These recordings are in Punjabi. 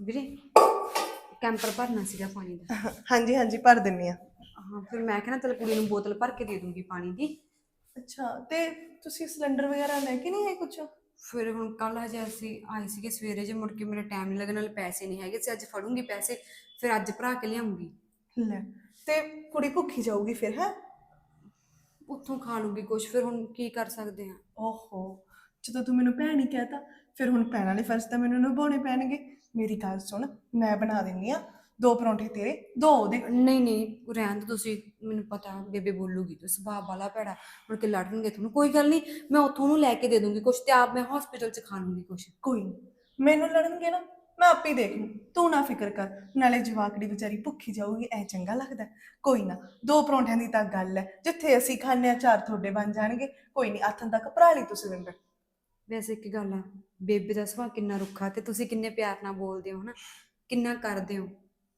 ਵੀਰੇ ਕੈਂਪਰ ਭਰਨਾ ਸੀਗਾ ਪਾਣੀ ਦਾ। ਹਾਂਜੀ ਹਾਂਜੀ ਭਰ ਦਿੰਨੀ ਆ। ਹਾਂ ਫਿਰ ਮੈਂ ਕਿਹਾ ਨਾ ਕੁੜੀ ਨੂੰ ਬੋਤਲ ਭਰ ਕੇ ਦੇ ਦੂੰਗੀ ਪਾਣੀ ਦੀ। ਅੱਛਾ ਤੇ ਤੁਸੀਂ ਸਿਲੰਡਰ ਵਗੈਰਾ ਲੈ ਕੇ ਨਹੀਂ ਆਏ ਕੁਛ? ਫਿਰ ਹੁਣ ਕੱਲ ਹਜੇ ਅਸੀਂ ਆਏ ਸੀਗੇ ਸਵੇਰੇ ਜੇ ਮੁੜ ਕੇ ਮੇਰਾ ਟਾਈਮ ਨਹੀਂ ਲੱਗਣ ਨਾਲ ਪੈਸੇ ਨਹੀਂ ਹੈਗੇ ਸੀ ਅੱਜ ਫੜੂੰਗੀ ਪੈਸੇ ਫਿਰ ਅੱਜ ਭਰਾ ਕੇ ਲਿਆਉਂਗੀ। ਲੈ ਤੇ ਕੁੜੀ ਭੁੱਖੀ ਜਾਊਗੀ ਫਿਰ ਹੈ? ਉੱਥੋਂ ਖਾ ਲੂੰਗੀ ਕੁਝ ਫਿਰ ਹੁਣ ਕੀ ਕਰ ਸਕਦੇ ਆ ਓਹੋ ਜਦੋਂ ਤੂੰ ਮੈਨੂੰ ਭੈਣ ਹੀ ਕਹਿਤਾ ਫਿਰ ਹੁਣ ਭੈਣ ਵਾਲੇ ਫਰਜ਼ ਤਾਂ ਮੈਨੂੰ ਨਿਭਾਉਣੇ ਪੈਣਗੇ। ਮੇਰੀ ਗੱਲ ਸੁਣ ਮੈਂ ਬਣਾ ਦਿੰਨੀ ਆ ਦੋ ਪਰੌਂਠੇ ਤੇਰੇ ਦੋ ਉਹਦੇ ਨਹੀਂ ਨਹੀਂ ਰਹਿਣ ਦਿਓ ਤੁਸੀਂ ਮੈਨੂੰ ਪਤਾ ਬੇਬੇ ਬੋਲੂਗੀ ਤੇ ਸੁਭਾਅ ਵਾਲਾ ਭੈੜਾ ਮੁੜ ਕੇ ਲੜਨਗੇ ਤੁਹਾਨੂੰ ਕੋਈ ਗੱਲ ਨਹੀਂ ਮੈਂ ਉੱਥੋਂ ਨੂੰ ਲੈ ਕੇ ਦੇ ਦੂੰਗੀ ਕੁਝ ਤੇ ਆਪ ਮੈਂ ਹਸਪੀਟਲ 'ਚ ਖਾ ਲੂੰਗੀ ਕੁਝ ਕੋਈ ਨੀ। ਮੈਨੂੰ ਲੜਨਗੇ ਨਾ ਮੈਂ ਆਪੇ ਹੀ ਦੇਖ ਲੂੰ ਤੂੰ ਨਾ ਫਿਕਰ ਕਰ ਨਾਲੇ ਜਵਾਕੜੀ ਵਿਚਾਰੀ ਭੁੱਖੀ ਜਾਊਗੀ ਐ ਚੰਗਾ ਲੱਗਦਾ ਹੈ? ਕੋਈ ਨਾ ਦੋ ਪਰੌਂਠਿਆਂ ਦੀ ਤਾਂ ਗੱਲ ਹੈ ਜਿੱਥੇ ਅਸੀਂ ਖਾਂਦੇ ਆ ਚਾਰ ਤੁਹਾਡੇ ਬਣ ਜਾਣਗੇ ਕੋਈ ਨਹੀਂ ਆਥਣ ਤੱਕ ਭਰਾ ਲਈ ਤੁਸੀਂ ਵਿੰਦਰ ਵੈਸੇ ਇੱਕ ਗੱਲ ਆ ਬੇਬੇ ਦਾ ਸੁਭਾਅ ਕਿੰਨਾ ਰੁੱਖਾ ਤੇ ਤੁਸੀਂ ਕਿੰਨੇ ਪਿਆਰ ਨਾਲ ਬੋਲਦੇ ਹੋ ਹਨਾ ਕਿੰਨਾ ਕਰਦੇ ਹੋ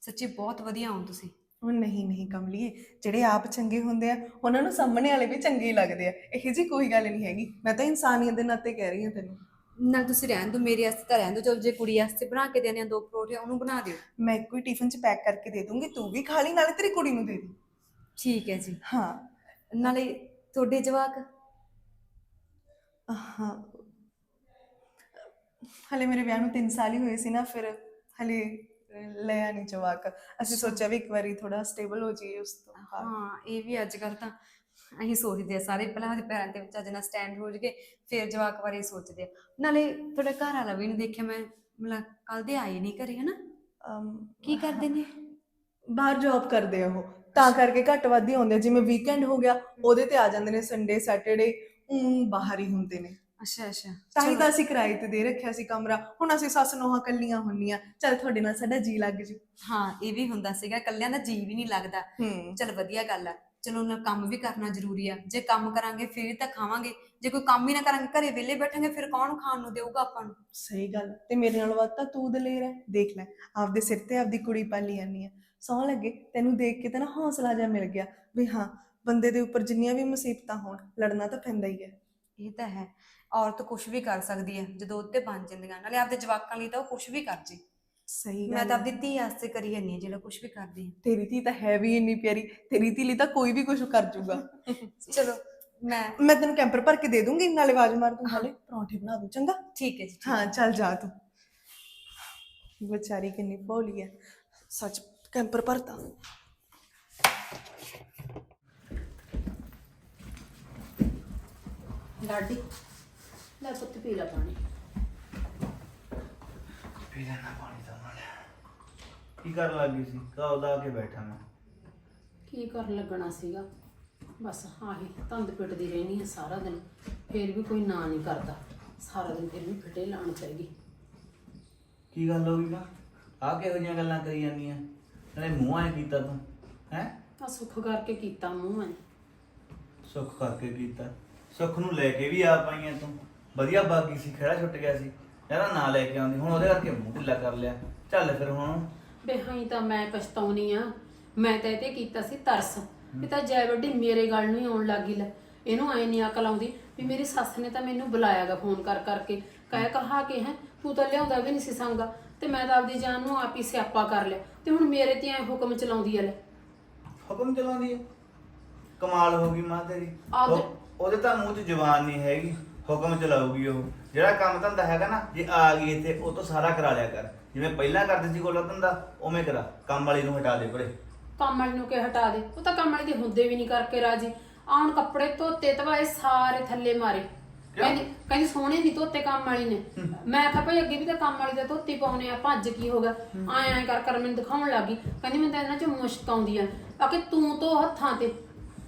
ਸੱਚੀ ਬਹੁਤ ਵਧੀਆ ਹੋ ਤੁਸੀਂ। ਉਹ ਨਹੀਂ ਨਹੀਂ ਕਮਲੀਏ ਜਿਹੜੇ ਆਪ ਚੰਗੇ ਹੁੰਦੇ ਆ ਉਹਨਾਂ ਨੂੰ ਸਾਹਮਣੇ ਵਾਲੇ ਵੀ ਚੰਗੇ ਹੀ ਲੱਗਦੇ ਆ ਇਹੋ ਜੀ ਕੋਈ ਗੱਲ ਨਹੀਂ ਹੈਗੀ ਮੈਂ ਤਾਂ ਇਨਸਾਨੀਅਤ ਦੇ ਨਾਤੇ ਕਹਿ ਰਹੀ ਹਾਂ ਤੈਨੂੰ। ਨਾਲ ਤੁਸੀਂ ਰਹਿਣ ਦਿਓ ਮੇਰੇ ਵਾਸਤੇ ਤਾਂ ਰਹਿਣ ਦਿਓ ਚਲ ਜੇ ਕੁੜੀ ਵਾਸਤੇ ਬਣਾ ਕੇ ਦੇਣੇ ਆ ਦੋ ਪਰੌਂਠੇ ਉਹਨੂੰ ਬਣਾ ਦਿਓ। ਮੈਂ ਇੱਕੋ ਹੀ ਟਿਫਨ 'ਚ ਪੈਕ ਕਰਕੇ ਦੇ ਦੂੰਗੀ ਤੂੰ ਵੀ ਖਾ ਲਈ ਨਾਲੇ ਤੇਰੀ ਕੁੜੀ ਨੂੰ ਦੇ ਦੀ। ਠੀਕ ਹੈ ਜੀ। ਹਾਂ। ਨਾਲੇ ਤੁਹਾਡੇ ਜਵਾਕ? ਹਾਂ। ਹਲੇ ਮੇਰੇ ਵਿਆਹ ਨੂੰ 3 ਸਾਲ ਹੀ ਹੋਏ ਸੀ ਨਾ ਫਿਰ ਹਲੇ ਲਿਆ ਨਹੀਂ ਜਵਾਕ। ਅਸੀਂ ਸੋਚਿਆ ਵੀ ਇੱਕ ਵਾਰੀ ਥੋੜਾ ਸਟੇਬਲ ਹੋ ਜਾਈਏ ਉਸ ਤੋਂ ਬਾਅਦ। ਹਾਂ ਇਹ ਵੀ ਅੱਜ ਕੱਲ ਤਾਂ ਅਸੀਂ ਸੋਚਦੇ ਆ ਸਾਰੇ ਪਹਿਲਾਂ ਉਹਦੇ ਪੈਰਾਂ ਤੇ ਚੱਜ ਨਾਲ ਸਟੈਂਡ ਹੋ ਜਗੇ ਫਿਰ ਜਵਾਕ ਬਾਰੇ ਸੋਚਦੇ ਆ। ਨਾਲੇ ਤੁਹਾਡਾ ਘਰ ਵਾਲਾ ਵੀ ਨਹੀਂ ਦੇਖਿਆ ਮੈਂ ਮਤਲਬ ਕੱਲ ਦੇ ਆਏ ਨਹੀਂ ਘਰੇ ਹਨਾ? ਅਮ, ਕੀ ਕਰਦੇ ਨੇ? ਬਾਹਰ ਜੌਬ ਕਰਦੇ ਆ ਉਹ। ਤਾਂ ਕਰਕੇ ਘੱਟ ਵੱਧ ਹੀ ਆਉਂਦੇ ਆ। ਜਿਵੇਂ ਵੀਕਐਂਡ ਹੋ ਗਿਆ ਉਹਦੇ ਤੇ ਆ ਜਾਂਦੇ ਨੇ ਸੰਡੇ ਸੈਟਰਡੇ ਉਂ ਬਾਹਰ ਹੀ ਹੁੰਦੇ ਨੇ। ਅੱਛਾ ਅੱਛਾ। ਤਾਂ ਹੀ। ਤਾਂ ਅਸੀਂ ਕਿਰਾਏ ਤੇ ਦੇ ਰੱਖਿਆ ਸੀ ਕਮਰਾ। ਹੁਣ ਅਸੀਂ ਸੱਸ ਨੋਹਾਂ ਕੱਲੀਆਂ ਹੁੰਨੀਆਂ। ਚੱਲ ਤੁਹਾਡੇ ਨਾਲ ਸਾਡਾ ਜੀ ਲੱਗ ਜੂ। ਹਾਂ ਇਹ ਵੀ ਹੁੰਦਾ ਸੀਗਾ। ਕੱਲਿਆਂ ਦਾ ਜੀ ਵੀ ਨਹੀਂ ਲੱਗਦਾ। ਹੂੰ। ਚਲ ਵਧੀਆ ਗੱਲ ਆ। ਚਲੋ ਉਹਨਾਂ ਕੰਮ ਵੀ ਕਰਨਾ ਜ਼ਰੂਰੀ ਆ। ਜੇ ਕੰਮ ਕਰਾਂਗੇ ਫਿਰ ਹੀ ਤਾਂ ਖਾਵਾਂਗੇ। ਜੇ ਕੋਈ ਕੰਮ ਹੀ ਨਾ ਕਰਾਂਗੇ ਘਰੇ ਵਿਹਲੇ ਬੈਠਾਂਗੇ ਫਿਰ ਕੌਣ ਖਾਣ ਨੂੰ ਦੇਊਗਾ ਆਪਾਂ ਨੂੰ? ਸਹੀ ਗੱਲ। ਤੇ ਮੇਰੇ ਨਾਲ ਵੱਧ ਤਾਂ ਤੂੰ ਦਲੇਰ ਹੈ ਦੇਖ ਲੈ ਆਪਦੇ ਸਿਰ ਤੇ ਆਪਦੀ ਕੁੜੀ ਪਾਲੀ ਜਾਂਦੀ ਆ। ਸੌ ਲੱਗੇ ਤੈਨੂੰ ਦੇਖ ਕੇ ਤਾਂ ਨਾ ਹੌਸਲਾ ਜਿਹਾ ਮਿਲ ਗਿਆ ਵੀ ਹਾਂ ਬੰਦੇ ਦੇ ਉੱਪਰ ਜਿੰਨੀਆਂ ਵੀ ਮੁਸੀਬਤਾਂ ਹੋਣ ਲੜਨਾ ਤਾਂ ਪੈਂਦਾ ਹੀ ਹੈ ਇਹ ਤਾਂ ਹੈ। ਔਰਤ ਕੁਝ ਵੀ ਕਰ ਸਕਦੀ ਹੈ ਜਦੋਂ ਉੱਤੇ ਬਣ ਜਾਂਦੀਆਂ। ਨਾਲੇ ਆਪਦੇ ਜਵਾਕਾਂ ਲਈ ਤਾਂ ਉਹ ਕੁਝ ਵੀ ਕਰ ਜੇ। ਸਹੀ ਮੈਂ ਤਾਂ। ਆਪਦੀ ਧੀ ਵਾਸਤੇ ਕਰੀ ਜਾਂਦੀ ਹਾਂ ਜਿਹੜਾ ਕੁਝ ਵੀ ਕਰਦੀ ਹਾਂ। ਤੇਰੀ ਧੀ ਤਾਂ ਹੈ ਵੀ ਇੰਨੀ ਪਿਆਰੀ ਤੇਰੀ ਧੀ ਲਈ ਤਾਂ ਕੋਈ ਵੀ ਕੁਝ ਕਰ ਜੂਗਾ। ਚਲੋ ਮੈਂ ਮੈਂ ਤੈਨੂੰ ਕੈਂਪਰ ਭਰ ਕੇ ਦੇ ਦੂੰਗੀ ਨਾਲੇ ਆਵਾਜ਼ ਮਾਰ ਦੂੰ ਹਾਲੇ ਪਰੌਂਠੇ ਬਣਾ ਦੂੰ ਚੰਗਾ? ਠੀਕ ਹੈ ਜੀ। ਹਾਂ ਚੱਲ ਜਾ ਤੂੰ। ਵਿਚਾਰੀ ਕਿੰਨੀ ਭੋਲੀ ਹੈ। ਸੱਚ ਕੈਂਪਰ ਭਰਤਾ। ਲਾਡੀ ਲੈ ਪੁੱਤ ਪੀ ਲੈ ਪਾਣੀ। ਪੀ ਲੈਣਾ ਪਾਣੀ ਤਾਂ ਨਾਲ। ਕੀ ਕਰਨ ਲੱਗੀ ਸੀ? ਕਦੋਂ ਦਾ ਕੇ ਬੈਠਾ ਮੈਂ। ਕੀ ਕਰਨ ਲੱਗਣਾ ਸੀਗਾ? ਬਸ ਆਹੀ ਤੰਦ ਪਿੱਟਦੀ ਰਹਿਣੀ ਹੈ ਸਾਰਾ ਦਿਨ। ਫੇਰ ਵੀ ਕੋਈ ਨਾ ਨਹੀਂ ਕਰਦਾ। ਸਾਰਾ ਦਿਨ ਫਿਰ ਵੀ ਫਿੱਟੇ ਲਾਣ ਚਾਹੀਦੀ ਕੀ ਗੱਲ ਹੋ ਗਈ ਨਾ ਆ ਕਿਹੋ ਜਿਹੀਆਂ ਗੱਲਾਂ ਕਰੀ ਜਾਂਦੀਆਂ? ਨਾਲੇ ਮੂੰਹ ਕੀਤਾ ਤੂੰ ਹੈ? ਸੁੱਖ ਕਰਕੇ ਕੀਤਾ ਮੂੰਹ ਸੁੱਖ ਕਰਕੇ ਕੀਤਾ। ਸੁੱਖ ਨੂੰ ਲੈ ਕੇ ਵੀ ਆ ਪਾਈਆਂ ਤੂੰ। ਵਧੀਆ ਬਾਗੀ ਸੀ ਖੜਾ ਛੁੱਟ ਗਿਆ ਸੀ। ਯਾਰਾ ਨਾ ਲੈ ਕੇ ਆਉਂਦੀ ਹੁਣ ਉਹਦੇ ਕਰਕੇ ਮੂੰਹ ਢਿੱਲਾ ਕਰ ਲਿਆ। ਚੱਲ ਫਿਰ ਹੁਣ। ਬੇਹਾਈ ਤਾਂ ਮੈਂ ਪਛਤਾਉਣੀ ਆ। ਮੈਂ ਤਾਂ ਇਹ ਤੇ ਕੀਤਾ ਸੀ ਤਰਸ। ਵੀ ਤਾਂ ਜੈ ਵੱਡੀ ਮੇਰੇ ਗੱਲ ਨੂੰ ਹੀ ਆਉਣ ਲੱਗੀ ਲੈ। ਇਹਨੂੰ ਐ ਨਹੀਂ ਅਕਲ ਆਉਂਦੀ ਵੀ ਮੇਰੀ ਸੱਸ ਨੇ ਤਾਂ ਮੈਨੂੰ ਬੁਲਾਇਆਗਾ ਫੋਨ ਕਰ ਕਰਕੇ। ਕਹਿ ਕਹਾ ਕੇ ਹੈ ਤੂੰ ਤਾਂ ਲਿਆਉਂਦਾ ਵੀ ਨਹੀਂ ਸੀ ਸੰਗਾ। ਤੇ ਮੈਂ ਤਾਂ ਆਪਦੀ ਜਾਨ ਨੂੰ ਆਪ ਹੀ ਸਿਆਪਾ ਕਰ ਲਿਆ। ਤੇ ਹੁਣ ਮੇਰੇ ਤੇ ਐ ਹੁਕਮ ਚਲਾਉਂਦੀ ਐ ਲੈ। ਹੁਕਮ ਚਲਾਉਂਦੀ ਹੈ ਕਮਾਲ ਹੋ ਗਈ ਮਾਂ ਤੇਰੀ। ਉਹ- ਉਹਦੇ ਤਾਂ ਮੂੰਹ 'ਚ ਜ਼ੁਬਾਨ ਨਹੀਂ ਹੈਗੀ। ਹੁਕਮ ਚਲਾਊਗੀ ਉਹ। ਜਿਹੜਾ ਕੰਮ ਧੰਦਾ ਹੈਗਾ ਨਾ ਜੇ ਆ ਗਈ ਇੱਥੇ ਉਹ ਤੋਂ ਸਾਰਾ ਕਰਾ ਲਿਆ ਕਰ। ਜਿਵੇਂ ਪਹਿਲਾਂ ਕਰਦੇ ਸੀ ਕੋਲਾ ਧੰਦਾ ਉਵੇਂ ਕਰਾ। ਕੰਮ ਵਾਲੀ ਨੂੰ ਹਟਾ ਦੇ ਪਰੇ ਕੰਮ ਵਾਲੀ ਨੂੰ ਕਿ ਹਟਾ ਦੇ? ਉਹ ਤਾਂ ਕੰਮ ਵਾਲੀ ਦੇ ਹੁੰਦੇ ਵੀ ਨਹੀਂ ਕਰਕੇ ਰਾਜੀ। ਆਉਣ ਕੱਪੜੇ ਧੋਤੇ ਤਵਾਏ ਸਾਰੇ ਥੱਲੇ ਮਾਰੇ? ਕਹਿੰਦੀ ਕਹਿੰਦੀ ਸੋਹਣੇ ਨਹੀਂ ਧੋਤੇ ਕੰਮ ਵਾਲੀ ਨੇ। ਮੈਂ ਕਿਹਾ ਭਾਈ ਅੱਗੇ ਵੀ ਤਾਂ ਕੰਮ ਵਾਲੀ ਦੇ ਧੋਤੀ ਪਾਉਨੇ ਆ ਭੱਜ ਕੀ ਹੋ ਗਿਆ? ਆਏ ਆਏ ਕਰ ਕਰ ਮੈਨੂੰ ਦਿਖਾਉਣ ਲੱਗੀ ਕਹਿੰਦੀ ਮੈਨੂੰ ਤਾਂ ਇਹਨਾਂ ਚ ਮੁਸ਼ਕ ਆਉਂਦੀ ਆ। ਆਕੇ ਤੂੰ ਧੋ ਹੱਥਾਂ ਤੇ।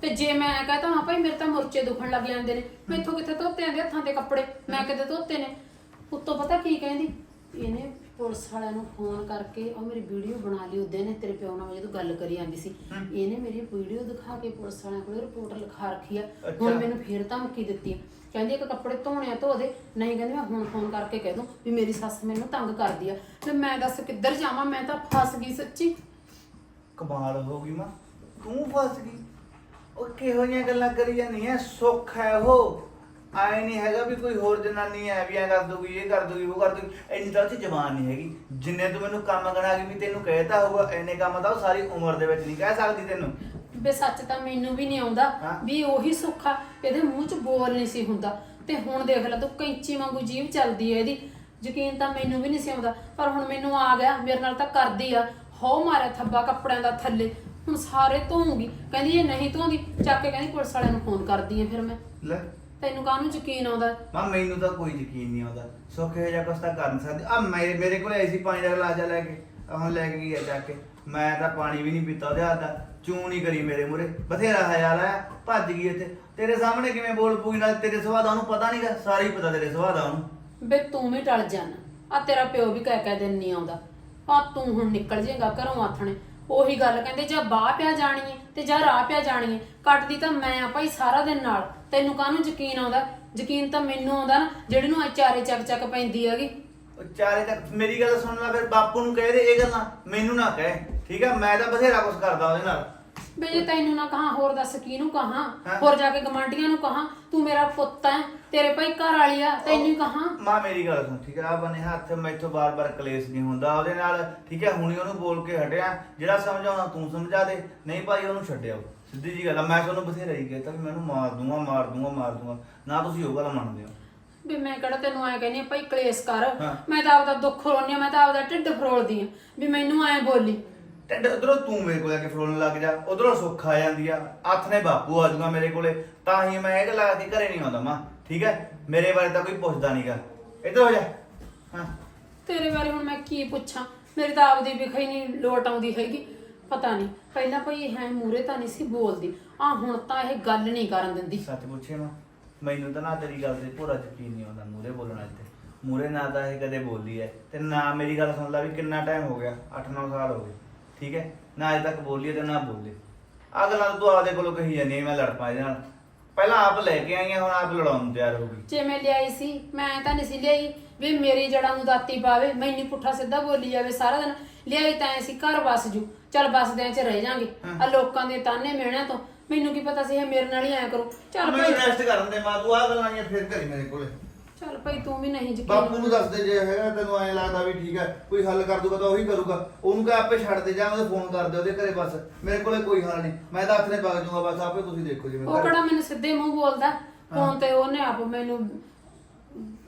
ਤੇ ਜੇ ਮੈਂ ਕਹਤਾ ਹਾਂ ਭਾਈ ਮੇਰੇ ਤਾਂ ਮੁਰਚੇ ਦੁਖਣ ਲੱਗ ਜਾਂਦੇ ਨੇ। ਮੈਥੋਂ ਕਿੱਥੇ ਧੋਤੇ ਆਂਦੇ ਹੱਥਾਂ ਤੇ ਕੱਪੜੇ? ਮੈਂ ਕਿਤੇ ਧੋਤੇ ਨੇ? ਉੱਤੋਂ ਪਤਾ ਕੀ ਕਹਿੰਦੀ? ਇਹਨੇ ਪੁਲਿਸ ਵਾਲਿਆਂ ਨੂੰ ਫੋਨ ਕਰਕੇ ਉਹ ਮੇਰੀ ਵੀਡੀਓ ਬਣਾ ਲਈ ਉਹਦੇ ਨੇ ਤੇਰੇ ਪਿਓ ਨਾਲ ਮੈਂ ਜਦੋਂ ਗੱਲ ਕਰੀ ਆਂਦੀ ਸੀ। ਇਹਨੇ ਮੇਰੀ ਵੀਡੀਓ ਦਿਖਾ ਕੇ ਪੁਲਿਸ ਵਾਲਿਆਂ ਕੋਲ ਰਿਪੋਰਟ ਲਿਖਾ ਰੱਖੀ ਆ। ਹੁਣ। ਮੈਨੂੰ ਫੇਰ ਧਮਕੀ ਦਿੱਤੀ। ਕਹਿੰਦੀ ਇੱਕ ਕੱਪੜੇ ਧੋਣੇ ਆ ਧੋ ਦੇ। ਨਹੀਂ ਕਹਿੰਦੀ ਮੈਂ ਹੁਣ ਫੋਨ ਕਰਕੇ ਕਹਿ ਦੂੰ ਵੀ ਮੇਰੀ ਸੱਸ ਮੈਨੂੰ ਤੰਗ ਕਰਦੀ ਆ। ਤੇ ਮੈਂ ਦੱਸ ਕਿੱਧਰ ਜਾਵਾਂ? ਮੈਂ ਤਾਂ ਫਸ ਗਈ ਸੱਚੀ। ਕਮਾਲ ਹੋ ਗਈ ਮਾਂ। ਤੂੰ ਫਸ ਗਈ। ਉਹ ਕਿਹੋ ਜਿਹੀਆਂ ਗੱਲਾਂ ਕਰੀ ਜਾਂਦੀਆਂ ਸੁੱਖ ਹੈ ਉਹ। ਆਏ ਨਹੀਂ ਹੈਗਾ ਵੀ ਕੋਈ ਹੋਰ ਜਨਾਨੀ ਹੈ ਵੀ ਐ ਕਰ ਦੂਗੀ ਇਹ ਕਰ ਦੂਗੀ ਉਹ ਕਰ ਦੂਗੀ ਇੰਨੀ ਤਾਂ ਉੱਥੇ ਜ਼ਬਾਨ ਨਹੀਂ ਹੈਗੀ। ਜਿੰਨੇ ਤੂੰ ਮੈਨੂੰ ਕੰਮ ਕਰਾ ਕੇ ਵੀ ਤੈਨੂੰ ਕਹਿਤਾ ਹੋਊਗਾ ਇੰਨੇ ਕੰਮ ਤਾਂ ਉਹ ਸਾਰੀ ਉਮਰ ਦੇ ਵਿੱਚ ਨਹੀਂ ਕਹਿ ਸਕਦੀ ਤੈਨੂੰ। ਬੇ ਸੱਚ ਤਾਂ ਮੈਨੂੰ ਵੀ ਨਹੀਂ ਆਉਂਦਾ ਹਾਂ। ਵੀ ਉਹੀ ਸੁੱਖਾ ਇਹਦੇ ਮੂੰਹ 'ਚ ਬੋਲ ਨਹੀਂ ਸੀ ਹੁੰਦਾ। ਤੇ ਹੁਣ ਦੇਖ ਲੈ ਤੂੰ ਕੈਂਚੀ ਵਾਂਗੂ ਜੀਭ ਚੱਲਦੀ ਹੈ ਇਹਦੀ। ਯਕੀਨ ਤਾਂ ਮੈਨੂੰ ਵੀ ਨਹੀਂ ਸੀ ਆਉਂਦਾ। ਪਰ ਹੁਣ ਮੈਨੂੰ ਆ ਗਿਆ ਮੇਰੇ ਨਾਲ ਤਾਂ ਕਰਦੀ ਆ। ਹੋ ਮਾਰਿਆ ਥੱਬਾ ਕੱਪੜਿਆਂ ਦਾ ਥੱਲੇ। ਹੁਣ ਸਾਰੇ ਧੋਉਂਗੀ ਕਹਿੰਦੀ ਇਹ ਨਹੀਂ ਧੋਂਦੀ ਚੱਕ ਕੇ ਕਹਿੰਦੀ ਪੁਲਿਸ ਵਾਲਿਆਂ ਨੂੰ ਫੋਨ ਕਰਦੀ ਆ ਫਿਰ ਮੈਂ। ਲੈ। ਤੈਨੂੰ ਕਾਹਨੂੰ ਯਕੀਨ ਆਉਂਦਾ? ਮਾਂ ਮੈਨੂੰ ਤਾਂ ਕੋਈ ਯਕੀਨ ਨਹੀਂ ਆਉਂਦਾ। ਸੁੱਖ ਜਿਹਾ ਕੁਛ ਤਾਂ ਕਰ ਨਹੀਂ ਸਕਦੀ। ਆ ਮੇਰੇ ਮੇਰੇ ਕੋਲ ਆਈ ਸੀ ਪਾਣੀ ਦਾ ਗਲਾਸ ਜਿਹਾ ਲੈ ਕੇ ਆਹ ਲੈ ਕੇ ਗਿਆ ਚੱਕ ਕੇ। ਮੈਂ ਤਾਂ ਪਾਣੀ ਵੀ ਨਹੀਂ ਪੀਤਾ ਉਹਦੇ ਹੱਥ ਦਾ। ਚੂੰ ਨਹੀਂ ਕਰੀ ਮੇਰੇ ਮੂਰੇ ਬਥੇਰਾ ਹਯਾਲ ਆਇਆ ਭੱਜ ਗਈ ਇੱਥੇ। ਤੇਰੇ ਸਾਹਮਣੇ ਕਿਵੇਂ ਬੋਲ ਪੂਗੀ ਨਾਲ? ਤੇਰੇ ਸੁਭਾਅ ਦਾ ਉਹਨੂੰ ਪਤਾ ਨਹੀਂਗਾ ਸਾਰਾ ਹੀ ਪਤਾ ਤੇਰੇ ਸੁਭਾਅ ਦਾ ਉਹਨੂੰ। ਬੇ ਤੂੰ ਵੀ ਟਲ ਜਾਣਾ। ਆ ਤੇਰਾ ਪਿਓ ਵੀ ਕਹਿ ਕਹਿ ਦਿਨ ਨਹੀਂ ਆਉਂਦਾ। ਆ ਤੂੰ ਹੁਣ ਨਿਕਲ ਜਾਏਗਾ ਘਰੋਂ ਆਥਣੇ। ਉਹੀ ਗੱਲ ਕਹਿੰਦੇ, ਜਾਂ ਬਾਹ ਪਿਆ ਜਾਣੀ ਏ ਤੇ ਜਾਂ ਰਾਹ ਪਿਆ ਜਾਣੀ ਏ, ਕੱਟਦੀ ਤਾਂ ਮੈਂ ਆ ਭਾਈ ਸਾਰਾ ਦਿਨ ਨਾਲ। ਤੈਨੂੰ ਕਾਹਨੂੰ ਯਕੀਨ ਆਉਂਦਾ? ਯਕੀਨ ਤਾਂ ਮੈਨੂੰ ਆਉਂਦਾ ਨਾ, ਜਿਹੜੀ ਨੂੰ ਚਾਰੇ ਚੱਕ ਚੱਕ ਪੈਂਦੀ ਹੈਗੀ। ਉਹ ਚਾਰੇ ਤੱਕ ਮੇਰੀ ਗੱਲ ਸੁਣ ਲੈ, ਫਿਰ ਬਾਪੂ ਨੂੰ ਕਹਿ ਦੇ ਇਹ ਗੱਲਾਂ, ਮੈਨੂੰ ਨਾ ਕਹਿ, ਠੀਕ ਆ? ਮੈਂ ਤਾਂ ਬਥੇਰਾ ਕੁਛ ਕਰਦਾ ਉਹਦੇ ਨਾਲ। ਬੇ ਜੇ ਤੈਨੂੰ ਨਾ ਕਹਾ ਹੋਰ ਦੱਸ ਕਿਹਨੂੰ ਕਹਾ? ਹੈਂ? ਹੋਰ ਜਾ ਕੇ ਗਮਾਂਡੀਆਂ ਨੂੰ ਕਹਾ ਤੂੰ ਮੇਰਾ ਪੁੱਤ ਹੈ ਤੇਰੇ ਭਾਈ ਘਰ ਵਾਲੀ ਆ ਤੈਨੂੰ ਕਹਾ। ਮਾਂ ਮੇਰੀ ਗੱਲ ਸੁਣ ਠੀਕ ਹੈ ਆ ਬਨੇ ਹੱਥ ਮੈਥੋਂ ਬਾਰ-ਬਾਰ ਕਲੇਸ਼ ਨਹੀਂ ਹੁੰਦਾ ਉਹਦੇ ਨਾਲ ਠੀਕ ਹੈ ਹੁਣੀ ਉਹਨੂੰ ਬੋਲ ਕੇ ਹਟਿਆ ਜਿਹੜਾ ਸਮਝਾਉਣਾ ਤੂੰ ਸਮਝਾ ਦੇ ਨਹੀਂ ਭਾਈ ਉਹਨੂੰ ਛੱਡਿਓ ਸਿੱਧੀ ਜੀ ਗੱਲ ਆ ਮੈਂ ਤੁਹਾਨੂੰ ਬਥੇਰਾ ਹੀ ਕਹਿਤਾ ਵੀ ਮੈਂ ਉਹਨੂੰ ਮਾਰ ਦੂੰਗਾ ਮਾਰ ਦੂੰਗਾ ਮਾਰ ਦੂੰਗਾ। ਨਾ ਤੁਸੀਂ ਉਹ ਗੱਲ ਮੰਨਦੇ ਹੋ। ਵੀ ਮੈਂ ਕਿਹੜਾ ਤੈਨੂੰ ਐ ਕਹਿੰਦੀ ਆ ਭਾਈ ਕਲੇਸ਼ ਕਰ। ਹਾਂ। ਮੈਂ ਤਾਂ ਆਪਦਾ ਦੁੱਖ ਆ ਮੈਂ ਤਾਂ ਆਪਦਾ ਢਿੱਡ ਫਰੋਲਦੀ ਆ ਵੀ ਮੈਨੂੰ ਐ ਬੋਲੀ। ਟੱਡ ਉਧਰੋਂ ਤੂੰ ਮੇਰੇ ਕੋਲ ਆ ਕੇ ਫਰੋਲਣ ਲੱਗ ਜਾ। ਉਧਰੋਂ ਸੁੱਖ ਆ ਜਾਂਦੀ ਆ। ਹੱਥ ਨੇ ਬਾਪੂ ਆ ਜਾਊਗਾ ਮੇਰੇ ਕੋਲੇ। ਤਾਂ ਹੀ ਮੈਂ ਇਹ ਗੱਲ ਆਦੀ ਘਰੇ ਨਹੀਂ ਆਉਂਦਾ ਮਾਂ ਠੀਕ ਹੈ? ਮੇਰੇ ਬਾਰੇ ਤਾਂ ਕੋਈ ਪੁੱਛਦਾ ਨਹੀਂਗਾ ਇੱਧਰ ਹੋ ਜਾ। ਹਾਂ। ਤੇਰੇ ਬਾਰੇ ਹੁਣ ਮੈਂ ਕੀ ਪੁੱਛਾਂ? ਮੇਰੀ ਤਾਂ ਆਪਦੀ ਵਿਖਈ ਨਹੀਂ ਲੋਟ ਆਉਂਦੀ ਹੈਗੀ। ਪਤਾ ਨਹੀਂ ਪਹਿਲਾਂ ਭਈ ਹੈ ਮੂਰੇ ਤਾਂ ਨਹੀਂ ਸੀ ਬੋਲਦੀ। ਆ ਹੁਣ ਤਾਂ ਇਹ ਗੱਲ ਨਹੀਂ ਕਰਨ ਦਿੰਦੀ। ਸੱਚ ਪੁੱਛੇ ਮਾਂ ਮੈਨੂੰ ਤਾਂ ਨਾ ਤੇਰੀ ਗੱਲ ਤੇ ਪੂਰਾ ਯਕੀਨ ਨਹੀਂ ਆਉਂਦਾ ਮੂਰੇ ਬੋਲਣਾ ਇੱਥੇ ਮੂਰੇ ਨਾ ਤਾਂ ਇਹ ਕਦੇ ਬੋਲੀ ਹੈ ਤੇ ਨਾ ਮੇਰੀ ਗੱਲ ਸੁਣ ਲੈ ਵੀ ਕਿੰਨਾ ਟਾਈਮ ਹੋ ਗਿਆ? 8-9 ਸਾਲ ਹੋ ਗਏ। ਠੀਕ ਹੈ? ਨਾ ਅਜੇ ਤੱਕ ਬੋਲੀ ਤੇ ਨਾ ਬੋਲੇ ਆ ਗੱਲਾਂ ਤਾਂ ਤੂੰ ਆਪਦੇ ਕੋਲੋਂ ਕਹੀ ਜਾਂਦੀ ਹੈ, ਮੈਂ ਲੜ ਪਾ ਇਹਦੇ ਨਾਲ। ਪਹਿਲਾਂ ਆਪ ਲੈ ਕੇ ਆਈ ਹੁਣ ਆਪ ਲੜਾਉਣ ਨੂੰ ਤਿਆਰ ਹੋ ਗਈ। ਜੇ ਮੈਂ ਲਿਆਈ ਸੀ ਮੈਂ ਤਾਂ ਨਹੀਂ ਸੀ ਲਿਆਈ। ਵੀ ਮੇਰੀ ਜੜਾਂ ਨੂੰ ਦਾਤੀ ਪਾਵੇ ਮੈਨੂੰ ਪੁੱਠਾ ਸਿੱਧਾ ਬੋਲੀ ਜਾਵੇ ਸਾਰਾ ਦਿਨ। ਲਿਆਈ ਤਾਂ ਐ ਸੀ ਘਰ ਵਸ ਜੂ। ਚੱਲ ਬਸਦਿਆਂ ਚ ਰਹਿ ਜਾਾਂਗੇ। ਆ ਲੋਕਾਂ ਦੇ ਤਾਨੇ ਮਿਹਣਿਆਂ ਤੋਂ। ਮੈਨੂੰ ਕੀ ਪਤਾ ਸੀ ਇਹ ਮੇਰੇ ਨਾਲ ਹੀ ਐ ਕਰੋ। ਚੱਲ ਮੈਨੂੰ ਭਾਈ। ਰੈਸਟ ਕਰਨ ਦੇ ਮਾਂ ਤੂੰ ਆ ਗੱਲਾਂ ਨਹੀਂ ਫੇਰ ਕਰੀ ਮੇਰੇ ਕੋਲੇ। ਚੱਲ ਭਾਈ ਤੂੰ ਵੀ ਨਹੀਂ ਬਾਪੂ ਯਕੀਨ ਨੂੰ ਦੱਸ ਦੇ ਜੇ ਹੈਗਾ ਤੈਨੂੰ ਐਂ ਲੱਗਦਾ ਵੀ ਠੀਕ ਹੈ ਕੋਈ ਹੱਲ ਕਰ ਦੂਗਾ ਤਾਂ ਉਹੀ ਕਰੂਗਾ। ਉਹਨੂੰ ਕਹ ਆਪੇ ਛੱਡ ਦੇ ਜਾਂ ਉਹਦੇ ਫੋਨ ਕਰ ਦੇ ਉਹਦੇ ਘਰੇ ਬਸ। ਮੇਰੇ ਕੋਲੇ ਕੋਈ ਹੱਲ ਨਹੀਂ। ਮੈਂ ਤਾਂ ਨੇ ਪਾ ਜੂਗਾ ਬਸ ਆਪੇ ਤੁਸੀਂ ਦੇਖੋ ਜਿਵੇਂ ਉਹ ਕਿਹੜਾ ਮੈਨੂੰ ਸਿੱਧੇ ਮੂੰਹ ਬੋਲਦਾ? ਫੋਨ ਤੇ ਉਹਨੇ ਆਪ ਮੈਨੂੰ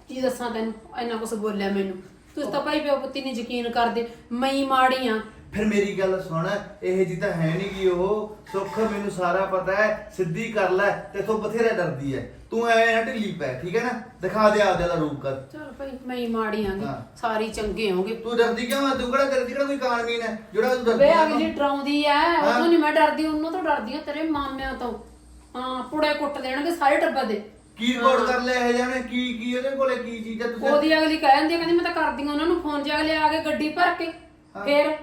ਕੀ ਦੱਸਾਂ ਤੈਨੂੰ? ਇੰਨਾ ਕੁਝ ਬੋਲਿਆ ਮੈਨੂੰ। ਤੁਸੀਂ ਤਾਂ ਭਾਈ ਪਿਓ ਪੁੱਤੀ ਨਹੀਂ ਯਕੀਨ ਕਰਦੇ। ਮੈਂ ਹੀ ਮਾੜੀ ਆ। ਫਿਰ ਮੇਰੀ ਗੱਲ ਸੁਣ ਇਹ ਜੀ ਤਾਂ ਹੈ ਨਹੀਂ ਕਿ ਉਹ। ਸੁੱਖ ਮੈਨੂੰ ਸਾਰਾ ਪਤਾ ਹੈ ਸਿੱਧੀ ਕਰ ਲੈ ਤੇ ਤੂੰ ਬਥੇਰਾ ਡਰਦੀ ਹੈ। ਤੂੰ ਐ ਨਾ ਢਿੱਲੀ ਪੈ ਠੀਕ ਹੈ ਨਾ? ਦਿਖਾ ਦੇ ਆਪਦੇ ਦਾ ਰੂਪ ਕਰ। ਚਲ ਭਾਈ ਮੈਂ ਹੀ ਮਾੜੀ ਆਂਗੀ ਹਾਂ। ਸਾਰੀ ਚੰਗੇ ਹੋਗੇ। ਤੂੰ ਡਰਦੀ ਕਿਉਂ ਆ? ਤੂੰ ਕਿਹੜਾ ਕਰਦੀ ਕਿਹੜਾ ਕੋਈ ਕਾਨਮੀਨ ਹੈ? ਜਿਹੜਾ ਤੂੰ ਡਰਦੀ ਵੇ ਆ ਅਗਲੀ ਡਰਾਉਂਦੀ ਐ। ਉਹਨੂੰ ਨਹੀਂ ਮੈਂ ਡਰਦੀ ਉਹਨੂੰ ਤਾਂ ਡਰਦੀ ਆ ਤੇਰੇ ਮਾਮਿਆਂ ਤੋਂ। ਹਾਂ ਪੁੜੇ ਕੁੱਟ ਦੇਣਗੇ ਸਾਰੇ ਟੱਬਰ ਦੇ। ਕੀ ਰਿਕਾਰਡ ਕਰ ਲਿਆ ਇਹ ਜਾਣੇ? ਕੀ ਕੀ ਉਹਦੇ ਕੋਲੇ ਕੀ ਚੀਜ਼ ਹੈ ਤੁਸੀਂ ਉਹਦੀ ਅਗਲੀ ਕਹਿ ਜਾਂਦੀ ਆ, ਕਹਿੰਦੀ ਮੈਂ ਤਾਂ ਕਰਦੀ ਆ ਉਹਨਾਂ ਨੂੰ ਫੋਨ ਜਿਹਾ ਅਗਲੇ ਆ ਕੇ ਗੱਡੀ ਭਰ ਕੇ ਫੇਰ।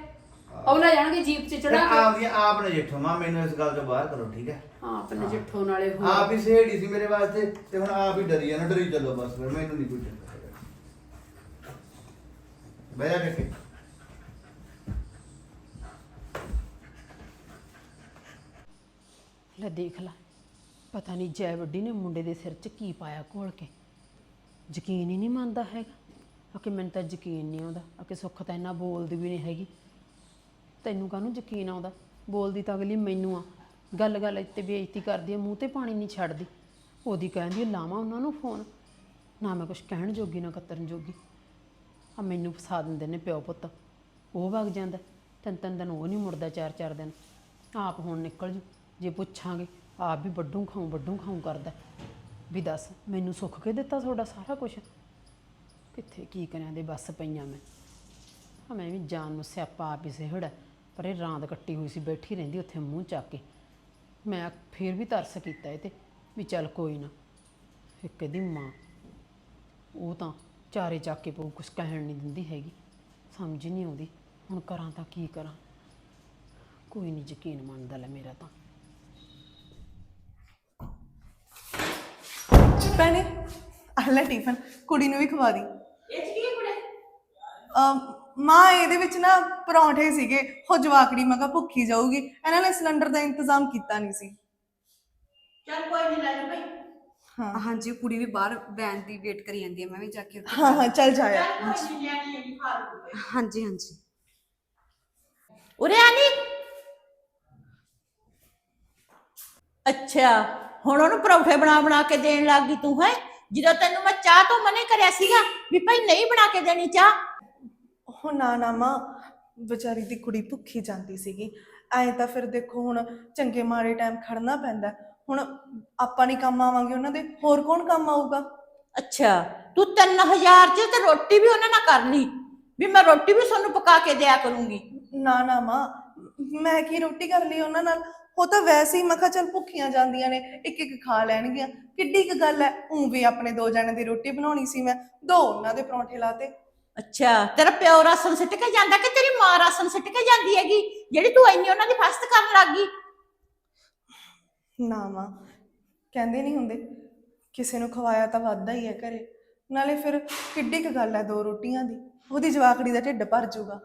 ਉਹ ਲੈ ਜਾਣਗੇ ਜੀਪ 'ਚ ਚੜਾ ਕੇ। ਆਪ ਨੇ ਜੇਠੋ ਮਾਂ ਮੈਨੂੰ ਇਸ ਗੱਲ ਤੋਂ ਬਾਹਰ ਕਰੋ ਠੀਕ ਹੈ? ਹਾਂ ਆਪਣੇ ਜਿੱਠੋ ਨਾਲੇ ਹੋ ਆਪ ਹੀ ਸਹੇੜੀ ਸੀ ਮੇਰੇ ਵਾਸਤੇ ਤੇ ਹੁਣ ਆਪ ਹੀ ਡਰੀ ਆ ਨਾ ਡਰੀ ਚੱਲੋ ਬਸ ਫਿਰ ਮੈਨੂੰ ਨਹੀਂ ਕੋਈ ਚੱਕਰ ਹੈਗਾ। ਬਹਿ ਜਾ ਕੇ ਲੈ ਦੇਖ ਲੈ ਪਤਾ ਨਹੀਂ ਜੈ ਵੱਡੀ ਨੇ ਮੁੰਡੇ ਦੇ ਸਿਰ 'ਚ ਕੀ ਪਾਇਆ ਘੋਲ ਕੇ। ਯਕੀਨ ਹੀ ਨਹੀਂ ਮੰਨਦਾ ਹੈਗਾ। ਆ ਕਿ ਮੈਨੂੰ ਤਾਂ ਯਕੀਨ ਨਹੀਂ ਆਉਂਦਾ ਆ ਕਿ ਸੁੱਖ ਤਾਂ ਇੰਨਾ ਬੋਲਦੀ ਵੀ ਨਹੀਂ ਹੈਗੀ। ਤੈਨੂੰ ਕਾਹਨੂੰ ਯਕੀਨ ਆਉਂਦਾ? ਬੋਲਦੀ ਤਾਂ ਅਗਲੀ ਮੈਨੂੰ ਆ। ਗੱਲ ਗੱਲ ਇੱਥੇ ਬੇਇੱਜ਼ਤੀ ਕਰਦੀ ਆ ਮੂੰਹ ਤੇ ਪਾਣੀ ਨਹੀਂ ਛੱਡਦੀ। ਉਹਦੀ ਕਹਿੰਦੀ ਆ, ਲਾਵਾਂ ਉਹਨਾਂ ਨੂੰ ਫੋਨ। ਨਾ ਮੈਂ ਕੁਝ ਕਹਿਣ ਜੋਗੀ ਨਾ ਕਤਰਨ ਜੋਗੀ। ਆ ਮੈਨੂੰ ਫਸਾ ਦਿੰਦੇ ਨੇ ਪਿਓ ਪੁੱਤ। ਉਹ ਵਗ ਜਾਂਦਾ। ਤਿੰਨ ਤਿੰਨ ਦਿਨ ਉਹ ਨਹੀਂ ਮੁੜਦਾ ਚਾਰ ਚਾਰ ਦਿਨ। ਆਪ ਹੁਣ ਨਿਕਲ ਜੂ। ਜੇ ਪੁੱਛਾਂਗੇ ਆਪ ਵੀ ਵੱਡੂ ਖਾਉ ਵੱਡੂ ਖਾਉ ਕਰਦਾ। ਵੀ ਦੱਸ ਮੈਨੂੰ ਸੁੱਖ ਕੇ ਦਿੱਤਾ ਤੁਹਾਡਾ ਸਾਰਾ ਕੁਝ ਕਿੱਥੇ ਕੀ ਕਰਿਆਂ ਦੇ ਬੱਸ ਪਈਆਂ ਮੈਂ। ਆ ਮੈਂ ਵੀ ਜਾਨ ਨੂੰ ਸਿਆਪਾ ਆਪ ਹੀ ਸਿਹੜਾ। ਪਰ ਇਹ ਰਾਂਦ ਕੱਟੀ ਹੋਈ ਸੀ ਬੈਠੀ ਰਹਿੰਦੀ ਉੱਥੇ ਮੂੰਹ ਚੱਕ ਕੇ। ਮੈਂ ਫੇਰ ਵੀ ਤਰਸ ਕੀਤਾ ਇਹ ਤੇ ਵੀ ਚੱਲ ਕੋਈ ਨਾ ਇੱਕ ਇਹਦੀ ਮਾਂ। ਉਹ ਤਾਂ ਚਾਰੇ ਚੱਕ ਕੇ ਪਊ ਕੁਛ ਕਹਿਣ ਨਹੀਂ ਦਿੰਦੀ ਹੈਗੀ ਸਮਝ ਨਹੀਂ ਆਉਂਦੀ ਹੁਣ ਕਰਾਂ ਤਾਂ ਕੀ ਕਰਾਂ। ਕੋਈ ਨਹੀਂ ਯਕੀਨ ਮੰਨਦਾ ਲੈ ਮੇਰਾ ਤਾਂ। ਭੈਣੇ ਆਹ ਲੈ ਟਿਫਨ ਕੁੜੀ ਨੂੰ ਵੀ ਖਵਾ ਦੀ। ਇਹ ਚ ਕੀ ਕੁੜੇ? ਅਮ, ਮਾਂ ਇਹਦੇ ਵਿੱਚ ਨਾ ਪਰੌਂਠੇ ਸੀਗੇ ਉਹ ਜਵਾਕੜੀ ਮੈਂ ਕਿਹਾ ਭੁੱਖੀ ਜਾਊਗੀ। ਇਹਨਾਂ ਨੇ ਸਿਲੰਡਰ ਦਾ ਇੰਤਜ਼ਾਮ ਕੀਤਾ ਨਹੀਂ ਸੀ। ਚੱਲ ਕੋਈ ਨਹੀਂ ਲੈ ਲੈ ਭਾਈ ਹਾਂ। ਹਾਂਜੀ ਕੁੜੀ ਵੀ ਬਾਹਰ ਵੈਨ ਦੀ ਵੇਟ ਕਰੀ ਜਾਂਦੀ ਹੈ ਮੈਂ ਵੀ ਜਾ ਕੇ ਉੱਥੇ- ਹਾਂ ਹਾਂ ਚੱਲ ਜਾਇਆ ਹਾਂਜੀ ਹਾਂਜੀ। ਉਰੇ ਆ ਨੀ। ਅੱਛਾ ਹੁਣ ਉਹਨੂੰ ਪਰੌਠੇ ਬਣਾ ਬਣਾ ਕੇ ਦੇਣ ਲੱਗ ਗਈ ਤੂੰ ਹੈ? ਜਦੋਂ ਤੈਨੂੰ ਮੈਂ ਚਾਹ ਤੋਂ ਮਨੇ ਕਰਿਆ ਸੀਗਾ ਵੀ ਭਾਈ ਨਹੀਂ ਬਣਾ ਕੇ ਦੇਣੀ ਚਾਹ ਉਹ ਨਾ ਨਾ ਮਾਂ ਵਿਚਾਰੀ ਦੀ ਕੁੜੀ ਭੁੱਖੀ ਜਾਂਦੀ ਸੀਗੀ। ਐਂ ਤਾਂ ਫਿਰ ਦੇਖੋ ਹੁਣ ਚੰਗੇ ਮਾੜੇ ਟਾਈਮ ਖੜਨਾ ਪੈਂਦਾ। ਹੁਣ ਆਪਾਂ ਨਹੀਂ ਕੰਮ ਆਵਾਂਗੇ ਉਹਨਾਂ ਦੇ ਹੋਰ ਕੌਣ ਕੰਮ ਆਊਗਾ? ਅੱਛਾ ਤੂੰ 3000 ਚ ਤੇ ਰੋਟੀ ਵੀ ਉਹਨਾਂ ਨਾਲ ਕਰ ਲਈ। ਵੀ ਮੈਂ ਰੋਟੀ ਵੀ ਤੁਹਾਨੂੰ ਪਕਾ ਕੇ ਦਿਆ ਕਰੂੰਗੀ। ਨਾ ਨਾ ਮਾਂ ਮੈਂ ਕੀ ਰੋਟੀ ਕਰ ਲਈ ਉਹਨਾਂ ਨਾਲ? ਉਹ ਤਾਂ ਵੈਸੇ ਹੀ ਮੈਂ ਕਿਹਾ ਚੱਲ ਭੁੱਖੀਆਂ ਜਾਂਦੀਆਂ ਨੇ ਇੱਕ ਇੱਕ ਖਾ ਲੈਣਗੀਆਂ। ਕਿੱਡੀ ਕੁ ਗੱਲ ਹੈ ਉਂ ਵੀ ਆਪਣੇ ਦੋ ਜਣੇ ਦੀ ਰੋਟੀ ਬਣਾਉਣੀ ਸੀ ਮੈਂ। ਦੋ ਉਹਨਾਂ ਦੇ ਪਰੌਂਠੇ ਲਾਤੇ। ਅੱਛਾ ਤੇਰਾ ਪਿਓ ਰਾਸ਼ਨ ਸਿੱਟ ਕੇ ਜਾਂਦਾ ਕਿ ਤੇਰੀ ਮਾਂ ਰਾਸ਼ਨ ਸਿੱਟ ਕੇ ਜਾਂਦੀ ਹੈਗੀ? ਜਿਹੜੀ ਤੂੰ ਇੰਨੀ ਉਹਨਾਂ ਦੀ ਫਸਤ ਕਰਨ ਲੱਗ ਗਈ? ਨਾ ਮਾਂ ਕਹਿੰਦੇ ਨਹੀਂ ਹੁੰਦੇ। ਕਿਸੇ ਨੂੰ ਖਵਾਇਆ ਤਾਂ ਵੱਧਦਾ ਹੀ ਹੈ ਘਰੇ। ਨਾਲੇ ਫਿਰ ਕਿੱਡੀ ਕੁ ਗੱਲ ਹੈ ਦੋ ਰੋਟੀਆਂ ਦੀ? ਉਹਦੀ ਜਵਾਕੜੀ ਦਾ ਢਿੱਡ ਭਰ ਜਾਊਗਾ।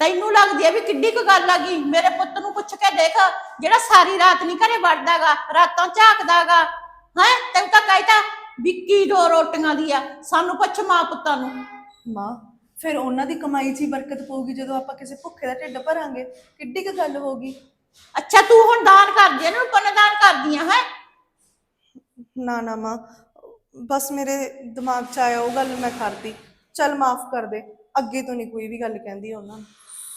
ਤੈਨੂੰ ਲੱਗਦੀ ਹੈ ਵੀ ਕਿੱਡੀ ਕੁ ਗੱਲ ਆ ਗਈ? ਮੇਰੇ ਪੁੱਤ ਨੂੰ ਪੁੱਛ ਕੇ ਦੇਖ ਜਿਹੜਾ ਸਾਰੀ ਰਾਤ ਨਹੀਂ ਘਰੇ ਵੜਦਾਗਾ ਰਾਤਾਂ ਝਾਕਦਾਗਾ। ਹੈ? ਤੈਨੂੰ ਤਾਂ ਕਹਿਤਾ ਵਿੱਕੀ ਦੋ ਰੋਟੀਆਂ ਦੀ ਆ? ਸਾਨੂੰ ਪੁੱਛ ਮਾਂ ਪੁੱਤਾਂ ਨੂੰ। ਮਾਂ ਫਿਰ ਉਹਨਾਂ ਦੀ ਕਮਾਈ 'ਚ ਹੀ ਬਰਕਤ ਪਊਗੀ ਜਦੋਂ ਆਪਾਂ ਕਿਸੇ ਭੁੱਖੇ ਦਾ ਢਿੱਡ ਭਰਾਂਗੇ। ਕਿੱਡੀ ਕੁ ਗੱਲ ਹੋਗੀ ਅੱਛਾ ਤੂੰ ਹੁਣ ਦਾਨ ਕਰਦੀ ਐ ਇਹਨੂੰ ਪੁੰਨ ਦਾਨ ਕਰਦੀ ਆ ਹੈ? ਨਾ ਨਾ ਮਾਂ ਬਸ ਮੇਰੇ ਦਿਮਾਗ 'ਚ ਆਇਆ ਉਹ ਗੱਲ ਮੈਂ ਕਰਤੀ ਚੱਲ ਮਾਫ ਕਰ ਦੇ ਅੱਗੇ ਤੋਂ ਨਹੀਂ ਕੋਈ ਵੀ ਗੱਲ ਕਹਿੰਦੀ ਉਹਨਾਂ ਨੂੰ।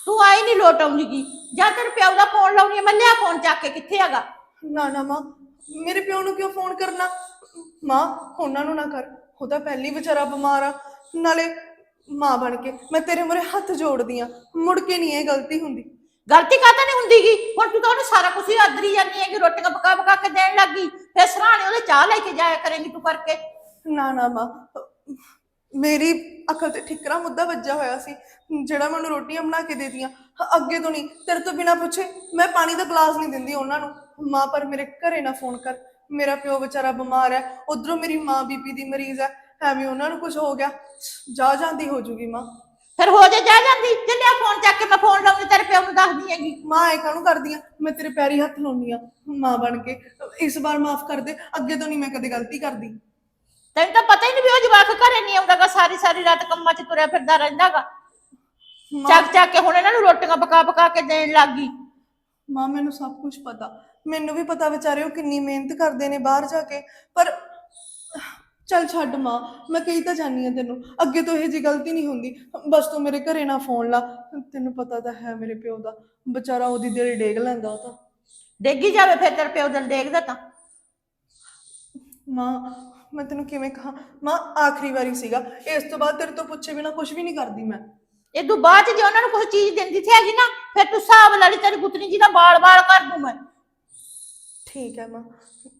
ਤੂੰ ਆਈ ਨਹੀਂ ਲੋਟ ਆਉਂਦੀ ਗੀ। ਜਾਂ ਤੇਰੇ ਪਿਓ ਦਾ ਫੋਨ ਲਾਉਣੀ ਆ ਮੈਂ ਲਿਆ ਫੋਨ ਚੱਕ ਕੇ ਕਿੱਥੇ ਹੈਗਾ? ਨਾ ਨਾ ਮਾਂ ਮੇਰੇ ਪਿਓ ਨੂੰ ਕਿਉਂ ਫੋਨ ਕਰਨਾ? ਮਾਂ ਉਹਨਾਂ ਨੂੰ ਨਾ ਕਰ। ਉਹ ਤਾਂ ਪਹਿਲੀ ਵਿਚਾਰਾ ਬਿਮਾਰ ਆ। ਨਾਲੇ ਮਾਂ ਬਣ ਕੇ ਮੈਂ ਤੇਰੇ ਮੂਹਰੇ ਹੱਥ ਜੋੜਦੀ ਆ। ਮੁੜ ਕੇ ਨਹੀਂ ਇਹ ਗਲਤੀ ਹੁੰਦੀ। ਗਲਤੀ ਕਾਹਤੋਂ ਨਹੀਂ ਹੁੰਦੀ ਗੀ? ਹੁਣ ਤੂੰ ਤਾਂ ਉਹਨੂੰ ਸਾਰਾ ਕੁਝ ਹੀ ਆਦਰੀ ਜਾਂਦੀ ਹੈਗੀ ਰੋਟੀਆਂ ਪਕਾ ਪਕਾ ਕੇ ਦੇਣ ਲੱਗੀ। ਫਿਰ ਸਰਾਣੇ ਉਹਦੇ ਚਾਹ ਲੈ ਕੇ ਜਾਇਆ ਕਰੇਂਗੀ ਤੂੰ ਕਰਕੇ। ਨਾ ਨਾ ਮਾਂ। ਮੇਰੀ ਅਕਲ ਤੇ ਠਿਕਰਾ ਮੁੱਦਾ ਵੱਜਾ ਹੋਇਆ ਸੀ। ਜਿਹੜਾ ਮੈਨੂੰ ਰੋਟੀਆਂ ਬਣਾ ਕੇ ਦੇ ਦੀਆਂ ਅੱਗੇ ਤੋਂ ਨਹੀਂ। ਤੇਰੇ ਤੋਂ ਬਿਨਾ ਪੁੱਛੇ ਮੈਂ ਪਾਣੀ ਦਾ ਗਲਾਸ ਨਹੀਂ ਦਿੰਦੀ ਉਹਨਾਂ ਨੂੰ। ਮਾਂ ਪਰ ਮੇਰੇ ਘਰੇ ਨਾ ਫੋਨ ਕਰ। ਮੇਰਾ ਪਿਓ ਵਿਚਾਰਾ ਬਿਮਾਰ ਹੈ। ਉਧਰੋਂ ਮੇਰੀ ਮਾਂ ਬੀਪੀ ਦੀ ਮਰੀਜ਼ ਹੈ। ਐਵੇਂ ਉਹਨਾਂ ਨੂੰ ਕੁਝ ਹੋ ਗਿਆ ਜਾ ਜਾਂਦੀ ਹੋ ਜੂਗੀ ਮਾਂ। ਫਿਰ ਹੋ ਜਾ ਜਾ ਜਾਂਦੀ ਤੇ ਲਿਆ ਫੋਨ ਚੱਕ ਕੇ ਮੈਂ ਫੋਨ ਲਾਉਂਦੀ ਤੇਰੇ ਪਿਓ ਨੂੰ ਦੱਸਦੀ ਹੈਗੀ। ਮਾਂ ਐ ਕਾਹਨੂੰ ਕਰਦੀ ਆ? ਮੈਂ ਤੇਰੇ ਪੈਰੀ ਹੱਥ ਲਾਉਣੀ ਆ ਮਾਂ ਬਣ ਕੇ। ਇਸ ਵਾਰ ਮਾਫ ਕਰ ਦੇ ਅੱਗੇ ਤੋਂ ਨਹੀਂ ਮੈਂ ਕਦੇ ਗਲਤੀ ਕਰਦੀ। ਤੈਨੂੰ ਤਾਂ ਪਤਾ ਹੀ ਨਹੀਂ ਵੀ ਉਹ ਜਵਾਕ ਘਰੇ ਨਹੀਂ ਆਉਂਦਾਗਾ ਸਾਰੀ ਸਾਰੀ ਰਾਤ ਕੰਮਾਂ 'ਚ ਤੁਰਿਆ ਫਿਰਦਾ ਰਹਿੰਦਾਗਾ ਚੱਕ ਚੱਕ ਕੇ ਹੁਣ ਇਹਨਾਂ ਨੂੰ ਰੋਟੀਆਂ ਪਕਾ ਪਕਾ ਕੇ ਦੇਣ ਲੱਗ ਮਾਂ ਮੈਨੂੰ ਸਭ ਕੁਝ ਪਤਾ। ਮੈਨੂੰ ਵੀ ਪਤਾ ਵਿਚਾਰੇ ਉਹ ਕਿੰਨੀ ਮਿਹਨਤ ਕਰਦੇ ਨੇ ਬਾਹਰ ਜਾ ਕੇ। ਪਰ ਚੱਲ ਛੱਡ ਮਾਂ ਮੈਂ ਕਹੀ ਤਾਂ ਜਾਨੀ ਆ ਤੈਨੂੰ। ਅੱਗੇ ਤੋਂ ਇਹ ਜੀ ਗਲਤੀ ਨਹੀਂ ਹੁੰਦੀ। ਬਸ ਤੂੰ ਮੇਰੇ ਘਰੇ ਨਾ ਫੋਨ ਲਾ। ਤੈਨੂੰ ਪਤਾ ਤਾਂ ਹੈ ਮੇਰੇ ਪਿਓ ਦਾ। ਵਿਚਾਰਾ ਉਹਦੀ ਦਿਲ ਡੇਗ ਲੈਂਦਾ ਉਹ ਤਾਂ। ਡੇਗੀ ਜਾਵੇ ਫਿਰ ਤੇਰੇ ਪਿਓ ਦਿਲ ਦੇਖਦਾ ਤਾਂ। ਮਾਂ ਮੈਂ ਤੈਨੂੰ ਕਿਵੇਂ ਕਹਾਂ? ਮਾਂ ਆਖਰੀ ਵਾਰੀ ਸੀਗਾ। ਇਸ ਤੋਂ ਬਾਅਦ ਤੇਰੇ ਤੋਂ ਪੁੱਛੇ ਬਿਨਾ ਕੁਝ ਵੀ ਨਹੀਂ ਕਰਦੀ ਮੈਂ। ਇਹ ਤੋਂ ਬਾਅਦ 'ਚ ਜੇ ਉਹਨਾਂ ਨੂੰ ਕੋਈ ਚੀਜ਼ ਦਿੰਦੀ ਸੀ ਹੈਗੀ ਨਾ ਫਿਰ ਤੂੰ ਹਿਸਾਬ ਲਾ ਲਈ ਤੇਰੀ ਗੁੱਤਨੀ ਜੀ ਦਾ ਬਾਲ-ਬਾਲ ਕਰ ਦੂੰ ਮੈਂ। ਠੀਕ ਹੈ ਮਾਂ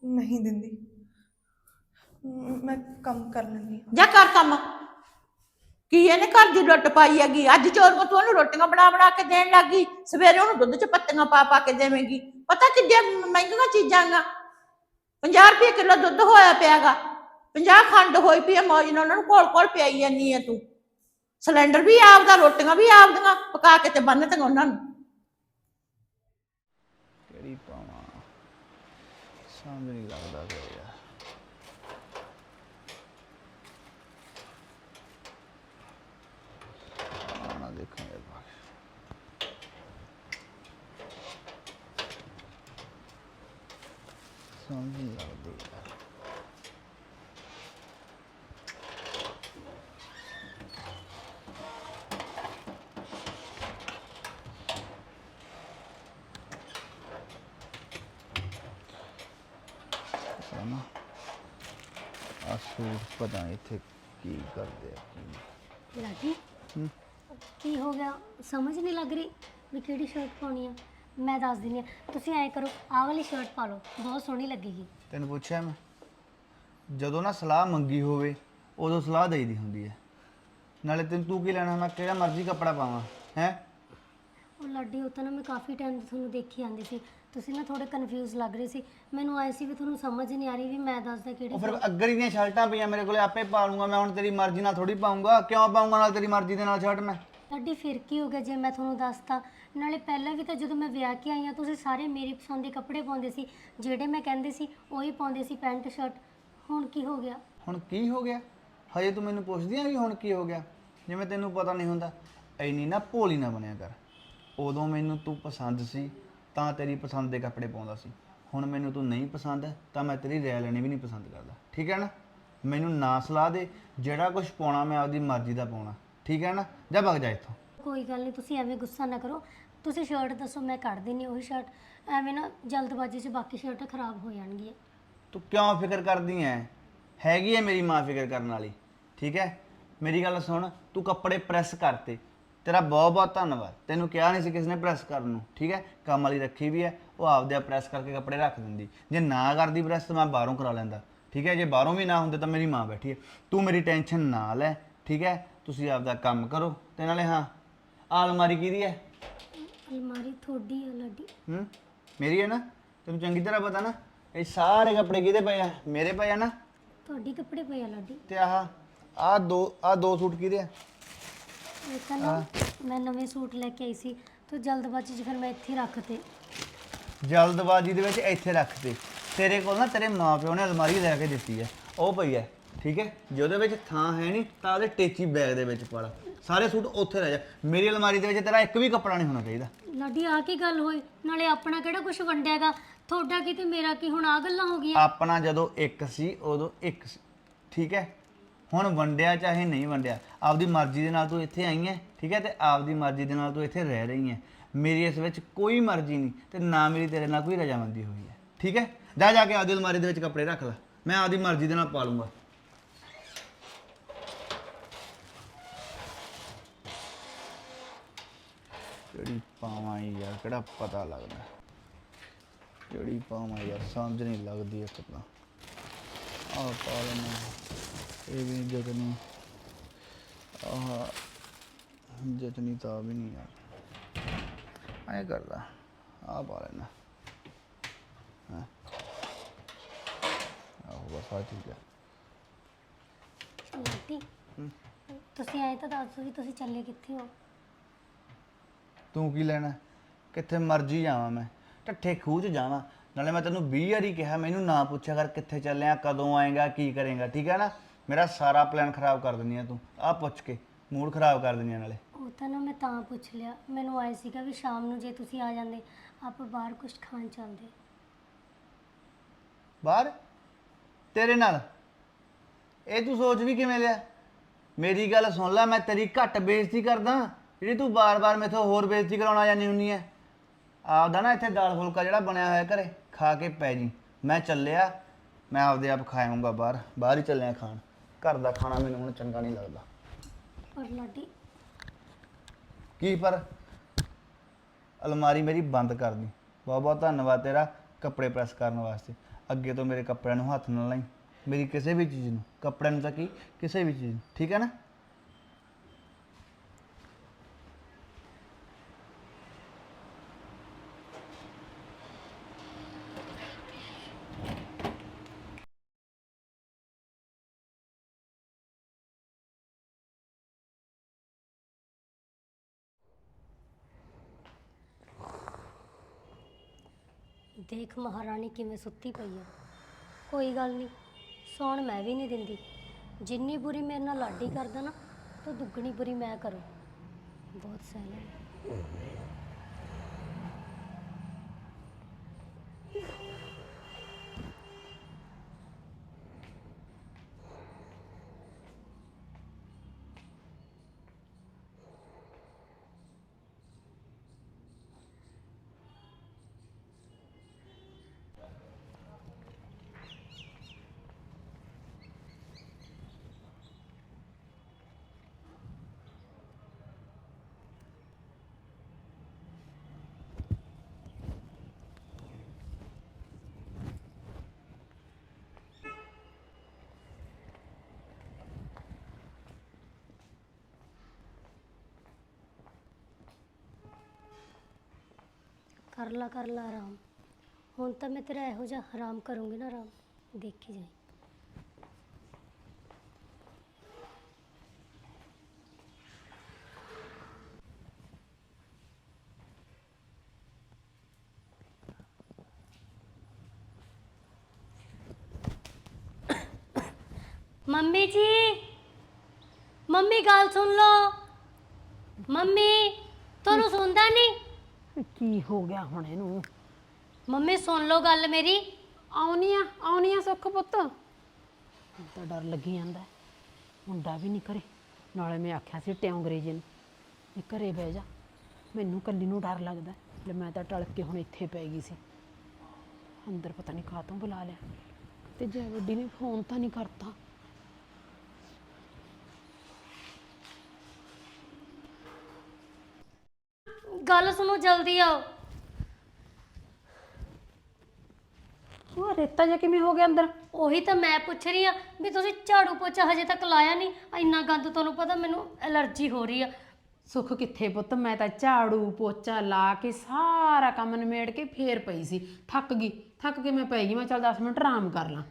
ਨਹੀਂ ਦਿੰਦੀ। ਮ- ਮੈਂ ਕੰਮ ਕਰ ਲੈਂਦੀ ਹਾਂ। ਜਾ ਕਰ ਕੰਮ। ਕੀ ਇਹਨੇ ਘਰ ਦੀ ਲੁੱਟ ਪਾਈ ਹੈਗੀ? ਅੱਜ ਚੋਰ ਕੋ ਤੂੰ ਉਹਨੂੰ ਰੋਟੀਆਂ ਬਣਾ ਬਣਾ ਕੇ ਦੇਣ ਲੱਗੀ ਸਵੇਰੇ ਉਹਨੂੰ ਦੁੱਧ 'ਚ ਪੱਤੀਆਂ ਪਾ ਪਾ ਕੇ ਦੇਵੇਂਗੀ। ਪਤਾ ਕਿੱਡੇ ਮਹਿੰਗੀਆਂ ਚੀਜ਼ਾਂ ਗਾ? 50 ਰੁਪਏ ਕਿਲੋ ਦੁੱਧ ਹੋਇਆ ਪਿਆਗਾ। 50 ਖੰਡ ਹੋਈ ਪਈ ਆ ਮੌਜ ਨਾਲ ਉਹਨਾਂ ਨੂੰ ਕੋਲ ਕੋਲ ਪਿਆਈ ਜਾਂਦੀ ਆ ਤੂੰ। ਸਿਲੰਡਰ ਵੀ ਆਪਦਾ ਰੋਟੀਆਂ ਵੀ ਆਪਦੀਆਂ ਪਕਾ ਕੇ ਤੇ ਬੰਨ ਤੇ ਉਹਨਾਂ ਨੂੰ। ਕਿਹੜੀ ਪਾਵਾਂ? ਸਮਝ ਨਹੀਂ ਲੱਗਦਾ ਪਿਆ ਯਾਰ ਆਣਾ ਦੇਖਾਂਗੇ ਬਾਅਦ ਸਮਝ ਨਹੀਂ ਲੱਗਦੀ ਯਾਰ ਨਾ ਆ ਸੂਟ ਪਤਾ ਨਹੀਂ ਇੱਥੇ ਕੀ ਕਰਦੇ ਆ ਕੀ ਨਹੀਂ। ਲਾਡੀ ਕੀ ਹੋ ਗਿਆ? ਸਮਝ ਨਹੀਂ ਲੱਗ ਰਹੀ ਵੀ ਕਿਹੜੀ ਸ਼ਰਟ ਪਾਉਣੀ ਆ। ਮੈਂ ਦੱਸ ਦਿੰਦੀ ਆ ਤੁਸੀਂ ਐਂ ਕਰੋ ਆਹ ਵਾਲੀ ਸ਼ਰਟ ਪਾ ਲਓ ਬਹੁਤ ਸੋਹਣੀ ਲੱਗੇਗੀ। ਤੈਨੂੰ ਪੁੱਛਿਆ ਮੈਂ? ਜਦੋਂ ਨਾ ਸਲਾਹ ਮੰਗੀ ਹੋਵੇ ਉਦੋਂ ਸਲਾਹ ਦੇਈਦੀ ਹੁੰਦੀ ਹੈ ਨਾਲੇ ਤੈਨੂੰ ਤੂੰ ਕੀ ਲੈਣਾ ਮੈਂ ਕਿਹੜਾ ਮਰਜ਼ੀ ਕੱਪੜਾ ਪਾਵਾਂ ਹੈ? ਉਹ ਲਾਡੀ ਉਹ ਤਾਂ ਨਾ ਮੈਂ ਕਾਫੀ ਟਾਈਮ ਤੋਂ ਤੁਹਾਨੂੰ ਦੇਖੀ ਆਂਦੀ ਸੀ। ਤੁਸੀਂ ਨਾ ਥੋੜੇ ਕਨਫਿਊਜ਼ ਲੱਗ ਰਹੇ ਸੀ। ਮੈਨੂੰ ਆਏ ਸੀ ਵੀ ਤੁਹਾਨੂੰ ਸਮਝ ਨਹੀਂ ਆ ਰਹੀ ਵੀ ਮੈਂ ਦੱਸਦਾ ਕਿਹੜੀ ਉਹ ਫਿਰ ਅੱਗਰੀ ਦੀਆਂ ਸ਼ਰਟਾਂ ਪਈਆਂ ਮੇਰੇ ਕੋਲੇ ਆਪੇ ਪਾ ਲੂੰਗਾ ਮੈਂ ਹੁਣ ਤੇਰੀ ਮਰਜ਼ੀ ਨਾਲ ਥੋੜੀ ਪਾਉਂਗਾ ਕਿਉਂ ਪਾਉਂਗਾ ਨਾਲ ਤੇਰੀ ਮਰਜ਼ੀ ਦੇ ਨਾਲ ਸ਼ਰਟ ਮੈਂ? ਲਾਡੀ ਫਿਰ ਕੀ ਹੋ ਗਿਆ ਜੇ ਮੈਂ ਤੁਹਾਨੂੰ ਦੱਸਤਾ। ਨਾਲੇ ਪਹਿਲਾਂ ਵੀ ਤਾਂ ਜਦੋਂ ਮੈਂ ਵਿਆਹ ਕੇ ਆਈ ਆ ਤੁਸੀਂ ਸਾਰੇ ਮੇਰੀ ਪਸੰਦ ਦੇ ਕੱਪੜੇ ਪਾਉਂਦੇ ਸੀ। ਜਿਹੜੇ ਮੈਂ ਕਹਿੰਦੇ ਸੀ ਉਹੀ ਪਾਉਂਦੇ ਸੀ ਪੈਂਟ ਸ਼ਰਟ। ਹੁਣ ਕੀ ਹੋ ਗਿਆ? ਹੁਣ ਕੀ ਹੋ ਗਿਆ? ਹਜੇ ਤੂੰ ਮੈਨੂੰ ਪੁੱਛਦੀ ਆ ਵੀ ਹੁਣ ਕੀ ਹੋ ਗਿਆ? ਜਿਵੇਂ ਤੈਨੂੰ ਪਤਾ ਨਹੀਂ ਹੁੰਦਾ। ਐਨੀ ਨਾ ਭੋਲੀ ਨਾ ਬਣਿਆ ਕਰ। ਉਦੋਂ ਮੈਨੂੰ ਤੂੰ ਪਸੰਦ ਸੀ ਤਾਂ ਤੇਰੀ ਪਸੰਦ ਦੇ ਕੱਪੜੇ ਪਾਉਂਦਾ ਸੀ। ਹੁਣ ਮੈਨੂੰ ਤੂੰ ਨਹੀਂ ਪਸੰਦ ਤਾਂ ਮੈਂ ਤੇਰੀ ਰਹਿ ਲੈਣੀ ਵੀ ਨਹੀਂ ਪਸੰਦ ਕਰਦਾ। ਠੀਕ ਹੈ ਨਾ? ਮੈਨੂੰ ਨਾ ਸਲਾਹ ਦੇ ਜਿਹੜਾ ਕੁਝ ਪਾਉਣਾ ਮੈਂ ਆਪਦੀ ਮਰਜ਼ੀ ਦਾ ਪਾਉਣਾ। ਠੀਕ ਹੈ ਨਾ? ਜਾ ਭਗ ਜਾ ਇੱਥੋਂ। ਕੋਈ ਗੱਲ ਨਹੀਂ ਤੁਸੀਂ ਐਵੇਂ ਗੁੱਸਾ ਨਾ ਕਰੋ। ਤੁਸੀਂ ਸ਼ਰਟ ਦੱਸੋ ਮੈਂ ਕੱਢ ਦਿੰਨੀ ਉਹੀ ਸ਼ਰਟ ਐਵੇਂ ਨਾ ਜਲਦਬਾਜ਼ੀ 'ਚ ਬਾਕੀ ਸ਼ਰਟਾਂ ਖਰਾਬ ਹੋ ਜਾਣਗੀਆਂ। ਤੂੰ ਕਿਉਂ ਫਿਕਰ ਕਰਦੀ ਐ? ਹੈਗੀ ਐ ਮੇਰੀ ਮਾਂ ਫਿਕਰ ਕਰਨ ਵਾਲੀ। ਠੀਕ ਹੈ? ਮੇਰੀ ਗੱਲ ਸੁਣ ਤੂੰ ਕੱਪੜੇ ਪ੍ਰੈਸ ਕਰਤੇ। ਤੇਰਾ ਬਹੁਤ ਬਹੁਤ ਧੰਨਵਾਦ। ਤੈਨੂੰ ਕਿਹਾ ਨਹੀਂ ਸੀ ਕਿਸੇ ਨੇ ਪ੍ਰੈਸ ਕਰਨ ਨੂੰ। ਠੀਕ ਹੈ? ਕੰਮ ਵਾਲੀ ਰੱਖੀ ਵੀ ਐ ਉਹ ਆਪਦੇ ਆਪ ਪ੍ਰੈਸ ਕਰਕੇ ਕੱਪੜੇ ਰੱਖ ਦਿੰਦੀ। ਜੇ ਨਾ ਕਰਦੀ ਪ੍ਰੈਸ ਤਾਂ ਮੈਂ ਬਾਹਰੋਂ ਕਰਾ ਲੈਂਦਾ। ਠੀਕ ਹੈ? ਜੇ ਬਾਹਰੋਂ ਵੀ ਨਾ ਹੁੰਦੇ ਤਾਂ ਮੇਰੀ ਮਾਂ ਬੈਠੀ ਐ ਤੂੰ ਮੇਰੀ ਟੈਨਸ਼ਨ ਨਾ ਲੈ। ਠੀਕ ਹੈ? ਤੁਸੀਂ ਆਪਦਾ ਕੰਮ ਕਰੋ। ਤੇ ਨਾਲੇ ਹਾਂ ਆਹ ਅਲਮਾਰੀ ਕਿਹਦੀ ਐ ਅਲਮਾਰੀ ਥੋੜੀ ਆ ਲੱਡੀ। ਹੂੰ? ਮੇਰੀ ਹੈ ਨਾ? ਤੈਨੂੰ ਚੰਗੀ ਤਰ੍ਹਾਂ ਪਤਾ ਨਾ ਇਹ ਸਾਰੇ ਕੱਪੜੇ ਕਿਹਦੇ ਪਏ ਆ? ਮੇਰੇ ਪਏ ਆ ਨਾ? ਤੁਹਾਡੀ ਕੱਪੜੇ ਪਏ ਆ ਲੱਡੀ। ਤੇ ਆਹ ਆ ਦੋ ਆ ਦੋ ਸੂਟ ਕਿਹਦੇ ਆ? ਤਾਂ ਨਾ ਮੈਂ ਨਵੇਂ ਸੂਟ ਲੈ ਕੇ ਆਈ ਸੀ ਤੇ ਜਲਦਬਾਜ਼ੀ 'ਚ ਫਿਰ ਮੈਂ ਇੱਥੇ ਹੀ ਰੱਖਤੇ ਜਲਦਬਾਜ਼ੀ ਦੇ ਵਿੱਚ ਇੱਥੇ ਰੱਖ ਤੇਰੇ ਕੋਲ ਨਾ ਤੇਰੇ ਮਾਪਿਓ ਨੇ ਅਲਮਾਰੀ ਲੈ ਕੇ ਦਿੱਤੀ ਹੈ। ਉਹ ਪਈ ਹੈ ਠੀਕ ਹੈ? ਜੇ ਉਹਦੇ ਵਿੱਚ ਥਾਂ ਹੈ ਨਹੀਂ ਤਾਂ ਉਹਦੇ ਟੇਚੀ ਬੈਗ ਦੇ ਵਿੱਚ ਪਾ ਲਾ। ਸਾਰੇ ਸੂਟ ਉੱਥੇ ਰਹਿ ਜਾ। ਮੇਰੀ ਅਲਮਾਰੀ ਦੇ ਵਿੱਚ ਤੇਰਾ ਇੱਕ ਵੀ ਕੱਪੜਾ ਨਹੀਂ ਹੋਣਾ ਚਾਹੀਦਾ। ਲਾਡੀ ਆ ਕੀ ਗੱਲ ਹੋਈ? ਨਾਲੇ ਆਪਣਾ ਕਿਹੜਾ ਕੁਝ ਵੰਡਿਆਗਾ ਤੁਹਾਡਾ ਕੀ ਤੇ ਮੇਰਾ ਕੀ? ਹੁਣ ਆ ਗੱਲਾਂ ਹੋ ਗਈਆਂ। ਆਪਣਾ ਜਦੋਂ ਇੱਕ ਸੀ ਉਦੋਂ ਇੱਕ ਸੀ। ਠੀਕ ਹੈ? ਹੁਣ ਵੰਡਿਆ ਚਾਹੇ ਨਹੀਂ ਵੰਡਿਆ, ਆਪਦੀ ਮਰਜ਼ੀ ਦੇ ਨਾਲ ਤੂੰ ਇੱਥੇ ਆਈ ਹੈ, ਠੀਕ ਹੈ, ਤੇ ਆਪਦੀ ਮਰਜ਼ੀ ਦੇ ਨਾਲ ਤੂੰ ਇੱਥੇ ਰਹਿ ਰਹੀ ਹੈ। ਮੇਰੀ ਇਸ ਵਿੱਚ ਕੋਈ ਮਰਜ਼ੀ ਨਹੀਂ ਤੇ ਨਾ ਮੇਰੀ ਤੇਰੇ ਨਾਲ ਕੋਈ ਰਜਾਮੰਦੀ ਹੋਈ ਹੈ, ਠੀਕ ਹੈ? ਜਾ ਜਾ ਕੇ ਆਪਦੀ ਅਲਮਾਰੀ ਦੇ ਵਿੱਚ ਕੱਪੜੇ ਰੱਖ ਲੈ, ਮੈਂ ਆਪਦੀ ਮਰਜ਼ੀ ਦੇ ਨਾਲ ਪਾ ਲੂੰਗਾ। ਕਿਹੜੀ ਪਾਵਾਂ ਯਾਰ, ਕਿਹੜਾ ਪਤਾ ਲੱਗਦਾ? ਕਿਹੜੀ ਪਾਵਾਂ ਯਾਰ, ਸਮਝ ਨਹੀਂ ਲੱਗਦੀ ਇੱਕ ਤਾਂ। ਆਹ ਪਾ ਲੈਣਾ ਇਹ ਵੀ ਜਤਨੀ। ਆਹ ਜਤਨੀ ਤਾਂ ਵੀ ਨਹੀਂ ਯਾਰ। ਐ ਕਰਦਾ ਆਹ ਪਾ ਲੈਣਾ ਹਾਂ। ਆਹ ਬਸ ਆ। ਠੀਕ ਹੈ। ਤੁਸੀਂ ਆਏ ਤਾਂ ਦੱਸੋ ਵੀ ਤੁਸੀਂ ਚੱਲੇ ਕਿੱਥੇ ਹੋ। ਤੂੰ ਕੀ ਲੈਣਾ? ਕਿੱਥੇ ਮਰਜ਼ੀ ਜਾਵਾਂ ਮੈਂ। ਢੱਠੇ ਖੂਹ 'ਚ ਜਾਵਾਂ। ਨਾਲੇ ਮੈਂ ਤੈਨੂੰ 20 ਵਾਰੀ ਕਿਹਾ ਮੈਨੂੰ ਨਾ ਪੁੱਛਿਆ ਕਰ ਕਿੱਥੇ ਚੱਲਿਆ ਕਦੋਂ ਆਏਗਾ ਕੀ ਕਰੇਗਾ ਠੀਕ ਹੈ ਨਾ? ਮੇਰਾ ਸਾਰਾ ਪਲਾਨ ਖਰਾਬ ਕਰ ਦਿੰਦੀ ਆ ਤੂੰ। ਆਹ ਪੁੱਛ ਕੇ ਮੂਡ ਖਰਾਬ ਕਰ ਦਿੰਦੀ ਆ ਨਾਲੇ। ਉਹ ਤਾਂ ਨਾ ਮੈਂ ਤਾਂ ਪੁੱਛ ਲਿਆ। ਮੈਨੂੰ ਆਏ ਸੀਗਾ ਵੀ ਸ਼ਾਮ ਨੂੰ ਜੇ ਤੁਸੀਂ ਆ ਜਾਂਦੇ ਆਪਾਂ ਬਾਹਰ ਕੁਝ ਖਾਣ ਚੱਲਦੇ। ਬਾਹਰ? ਤੇਰੇ ਨਾਲ? ਇਹ ਤੂੰ ਸੋਚ ਵੀ ਕਿਵੇਂ ਲਿਆ? ਮੇਰੀ ਗੱਲ ਸੁਣ ਲੈ ਮੈਂ ਤੇਰੀ ਘੱਟ ਬੇਇੱਜ਼ਤੀ ਕਰਦਾ। ਜਿਹੜੀ ਤੂੰ ਬਾਰ-ਬਾਰ ਮੇਥੋਂ ਹੋਰ ਬੇਇੱਜ਼ਤੀ ਕਰਾਉਣਾ ਜਾਂਦੀ ਹੁੰਨੀ ਐ। ਆਪਦਾ ਨਾ ਇੱਥੇ ਦਾਲ ਫੁਲਕਾ ਜਿਹੜਾ ਬਣਿਆ ਹੋਇਆ ਘਰੇ ਖਾ ਕੇ ਪੈ ਜੀ। ਮੈਂ ਚੱਲਿਆ ਮੈਂ ਆਪਦੇ ਆਪ ਖਾਇਆਉਂਗਾ ਬਾਹਰ। ਬਾਹਰ ਹੀ ਚੱਲਿਆ ਖਾਣ। ਘਰ ਦਾ ਖਾਣਾ ਮੈਨੂੰ ਹੁਣ ਚੰਗਾ ਨਹੀਂ ਲੱਗਦਾ। ਪਰ ਲਾਡੀ। ਕੀ ਪਰ? ਅਲਮਾਰੀ ਮੇਰੀ ਬੰਦ ਕਰ ਦੀ। ਬਹੁਤ ਬਹੁਤ ਧੰਨਵਾਦ ਤੇਰਾ ਕੱਪੜੇ ਪ੍ਰੈਸ ਕਰਨ ਵਾਸਤੇ। ਅੱਗੇ ਤੋਂ ਮੇਰੇ ਕੱਪੜਿਆਂ ਨੂੰ ਹੱਥ ਨਾ ਲਾਈ। ਮੇਰੀ ਕਿਸੇ ਵੀ ਚੀਜ਼ ਨੂੰ। ਕੱਪੜਿਆਂ ਨੂੰ ਤਾਂ ਕੀ? ਕਿਸੇ ਵੀ ਚੀਜ਼ ਨੂੰ। ਠੀਕ ਹੈ ਨਾ? ਦੇਖ ਮਹਾਰਾਣੀ ਕਿਵੇਂ ਸੁੱਤੀ ਪਈ ਆ। ਕੋਈ ਗੱਲ ਨਹੀਂ ਸੌਣ ਮੈਂ ਵੀ ਨਹੀਂ ਦਿੰਦੀ। ਜਿੰਨੀ ਬੁਰੀ ਮੇਰੇ ਨਾਲ ਲਾਡੀ ਕਰਦਾ ਨਾ, ਤਾਂ ਦੁੱਗਣੀ ਬੁਰੀ ਮੈਂ ਕਰੂੰ। ਬਹੁਤ ਸਹਿਣਾ। ਕਰ ਲਾ ਕਰ ਲਾ ਆਰਾਮ। ਹੁਣ ਤਾਂ ਮੈਂ ਤੇਰਾ ਇਹੋ ਜਿਹਾ ਹਰਾਮ ਕਰੂੰਗੀ ਨਾ, ਆਰਾਮ। ਦੇਖੀ ਜਾਈ। ਮੰਮੀ ਜੀ, ਮੰਮੀ ਗੱਲ ਸੁਣ ਲਓ। ਮੰਮੀ, ਤੁਹਾਨੂੰ ਸੁਣਦਾ ਨਹੀਂ? ਕੀ ਹੋ ਗਿਆ ਹੁਣ ਇਹਨੂੰ? ਮੰਮੀ ਸੁਣ ਲਓ ਗੱਲ ਮੇਰੀ। ਆਉਣੀ ਆ ਆਉਣੀ ਆ ਸੁੱਖ ਪੁੱਤ। ਤਾਂ ਡਰ ਲੱਗੀ ਜਾਂਦਾ ਹੈ। ਮੁੰਡਾ ਵੀ ਨਹੀਂ ਕਰੇ ਨਾਲੇ ਮੈਂ ਆਖਿਆ ਸੀ ਟਿਉਂਗਰੇ ਜੀ ਨੂੰ। ਵੀ ਘਰੇ ਬਹਿ ਜਾ। ਮੈਨੂੰ ਕੱਲੀ ਨੂੰ ਡਰ ਲੱਗਦਾ ਹੈ। ਲੈ ਮੈਂ ਤਾਂ ਟਲ ਕੇ ਹੁਣ ਇੱਥੇ ਪੈ ਗਈ ਸੀ। ਅੰਦਰ ਪਤਾ ਨਹੀਂ ਕਾਹ ਤੋਂ ਬੁਲਾ ਲਿਆ। ਤੇ ਜੈ ਵੱਡੀ ਨੇ ਫੋਨ ਤਾਂ ਨਹੀਂ ਕਰਤਾ। ਗੱਲ ਸੁਣੋ ਜਲਦੀ ਆਓ। ਉਹ ਰੇਤਾ ਜਿਹਾ ਕਿਵੇਂ ਹੋ ਗਿਆ ਅੰਦਰ? ਉਹੀ ਤਾਂ ਮੈਂ ਪੁੱਛ ਰਹੀ ਆ ਵੀ ਤੁਸੀਂ ਝਾੜੂ ਪੋਚਾ ਹਜੇ ਤੱਕ ਲਾਇਆ ਨਹੀਂ? ਇੰਨਾ ਗੰਦ ਤੁਹਾਨੂੰ ਪਤਾ ਮੈਨੂੰ ਐਲਰਜੀ ਹੋ ਰਹੀ ਆ। ਸੁੱਖ ਕਿੱਥੇ ਪੁੱਤ? ਮੈਂ ਤਾਂ ਝਾੜੂ ਪੋਚਾ ਲਾ ਕੇ ਸਾਰਾ ਕੰਮ ਨਿਮੇੜ ਕੇ ਫੇਰ ਪਈ ਸੀ। ਥੱਕ ਗਈ। ਥੱਕ ਕੇ ਮੈਂ ਪੈ ਗਈ। ਮੈਂ ਚੱਲ 10 ਮਿੰਟ ਆਰਾਮ ਕਰ ਲਾਂ।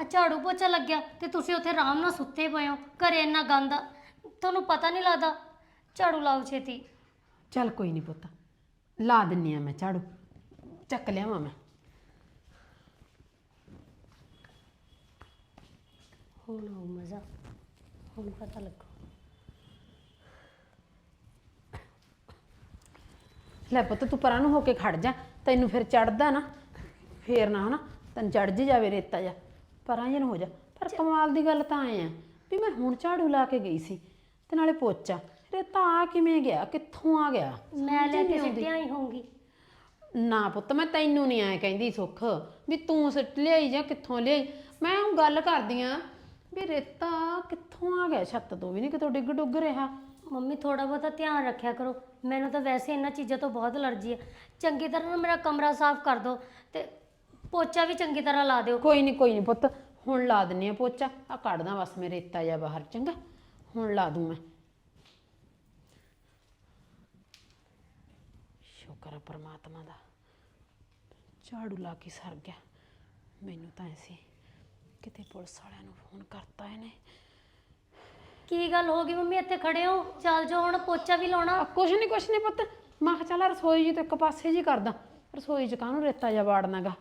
ਆ ਝਾੜੂ ਪੋਚਾ ਲੱਗਿਆ ਤੇ ਤੁਸੀਂ ਉੱਥੇ ਆਰਾਮ ਨਾਲ ਸੁੱਤੇ ਪਏ ਹੋ। ਘਰੇ ਇੰਨਾ ਗੰਦ ਆ। ਤੁਹਾਨੂੰ ਪਤਾ ਨਹੀਂ ਲੱਗਦਾ। ਝਾੜੂ ਲਾਓ ਛੇਤੀ। ਚੱਲ ਕੋਈ ਨਹੀਂ ਪੁੱਤ ਲਾ ਦਿੰਨੀ ਆ ਮੈਂ ਝਾੜੂ ਚੱਕ ਲਿਆਵਾਂ ਮੈਂ। ਹੁਣ ਆਊ ਮਜ਼ਾ ਹੁਣ ਪਤਾ ਲੱਗੂ। ਲੈ ਪੁੱਤ ਤੂੰ ਪਰਾਂ ਨੂੰ ਹੋ ਕੇ ਖੜ ਜਾ ਤੈਨੂੰ ਫਿਰ ਚੜਦਾ ਨਾ ਫੇਰ ਨਾ ਹਨਾ ਤੈਨੂੰ ਚੜ ਜੀ ਜਾਵੇ ਰੇਤਾ ਜਾ ਪਰਾਂ ਜਨ ਹੋ ਜਾ। ਪਰ ਕਮਾਲ ਦੀ ਗੱਲ ਤਾਂ ਐ ਆ ਵੀ ਮੈਂ ਹੁਣ ਝਾੜੂ ਲਾ ਕੇ ਗਈ ਸੀ ਤੇ ਨਾਲੇ ਪੋਚਾ ਰੇਤਾ ਆ ਕਿਵੇਂ ਗਿਆ? ਕਿੱਥੋਂ ਆ ਗਿਆ? ਮੈਂ ਲੈ ਕੇ ਸਿੱਟਿਆ ਹੀ ਹੋਊਗੀ। ਨਾ ਪੁੱਤ ਮੈਂ ਤੈਨੂੰ ਨਹੀਂ ਐ ਕਹਿੰਦੀ ਸੁੱਖ ਵੀ ਤੂੰ ਸਿੱਟ ਲਿਆਈ ਜਾਂ ਕਿੱਥੋਂ ਲਿਆਈ। ਮੈਂ ਉਹ ਗੱਲ ਕਰਦੀ ਆ ਵੀ ਰੇਤਾ ਕਿੱਥੋਂ ਆ ਗਿਆ? ਛੱਤ ਤੋਂ ਵੀ ਨਹੀਂ ਕਿਤੋਂ ਡਿੱਗ ਡੁੱਗ ਰਿਹਾ। ਮੰਮੀ ਥੋੜਾ ਬਹੁਤਾ ਧਿਆਨ ਰੱਖਿਆ ਕਰੋ। ਮੈਨੂੰ ਤਾਂ ਵੈਸੇ ਇਹਨਾਂ ਚੀਜ਼ਾਂ ਤੋਂ ਬਹੁਤ ਅਲਰਜੀ ਹੈ ਚੰਗੀ ਤਰ੍ਹਾਂ ਨਾ ਮੇਰਾ ਕਮਰਾ ਸਾਫ਼ ਕਰ ਦਿਓ ਤੇ ਪੋਚਾ ਵੀ ਚੰਗੀ ਤਰ੍ਹਾਂ ਲਾ ਦਿਓ। ਕੋਈ ਨਹੀਂ ਕੋਈ ਨਹੀਂ ਪੁੱਤ ਹੁਣ ਲਾ ਦਿੰਨੀ ਆ ਪੋਚਾ। ਆ ਕੱਢਦਾ ਬਸ ਮੈਂ ਰੇਤਾ ਜਾ ਬਾਹਰ ਚੰਗਾ। ਹੁਣ ਲਾ ਦੂੰ ਮੈਂ। ਸ਼ੁਕਰ ਆ ਪਰਮਾਤਮਾ ਦਾ। ਝਾੜੂ ਲਾ ਕੇ ਸਰ ਗਿਆ। ਮੈਨੂੰ ਤਾਂ ਐਸੀ ਕਿਤੇ ਪੁਲਿਸ ਵਾਲਿਆਂ ਨੂੰ ਫੋਨ ਕਰਤਾ ਇਹਨੇ। ਕੀ ਗੱਲ ਹੋ ਗਈ ਮੰਮੀ? ਇੱਥੇ ਖੜੇ ਹੋ। ਚੱਲ ਜਾਓ ਹੁਣ ਪੋਚਾ ਵੀ ਲਾਉਣਾ। ਆ ਕੁਛ ਨਹੀਂ ਕੁਛ ਨਹੀਂ ਪੁੱਤ। ਮੈਂ ਕਿਹਾ ਚੱਲ ਰਸੋਈ ਜੀ ਤੋਂ ਇੱਕ ਪਾਸੇ ਜੀ ਕਰਦਾ। ਰਸੋਈ ਚ ਕਾਹਨੂੰ ਰੇਤਾ ਜਾ ਵਾੜਨਾਗਾ?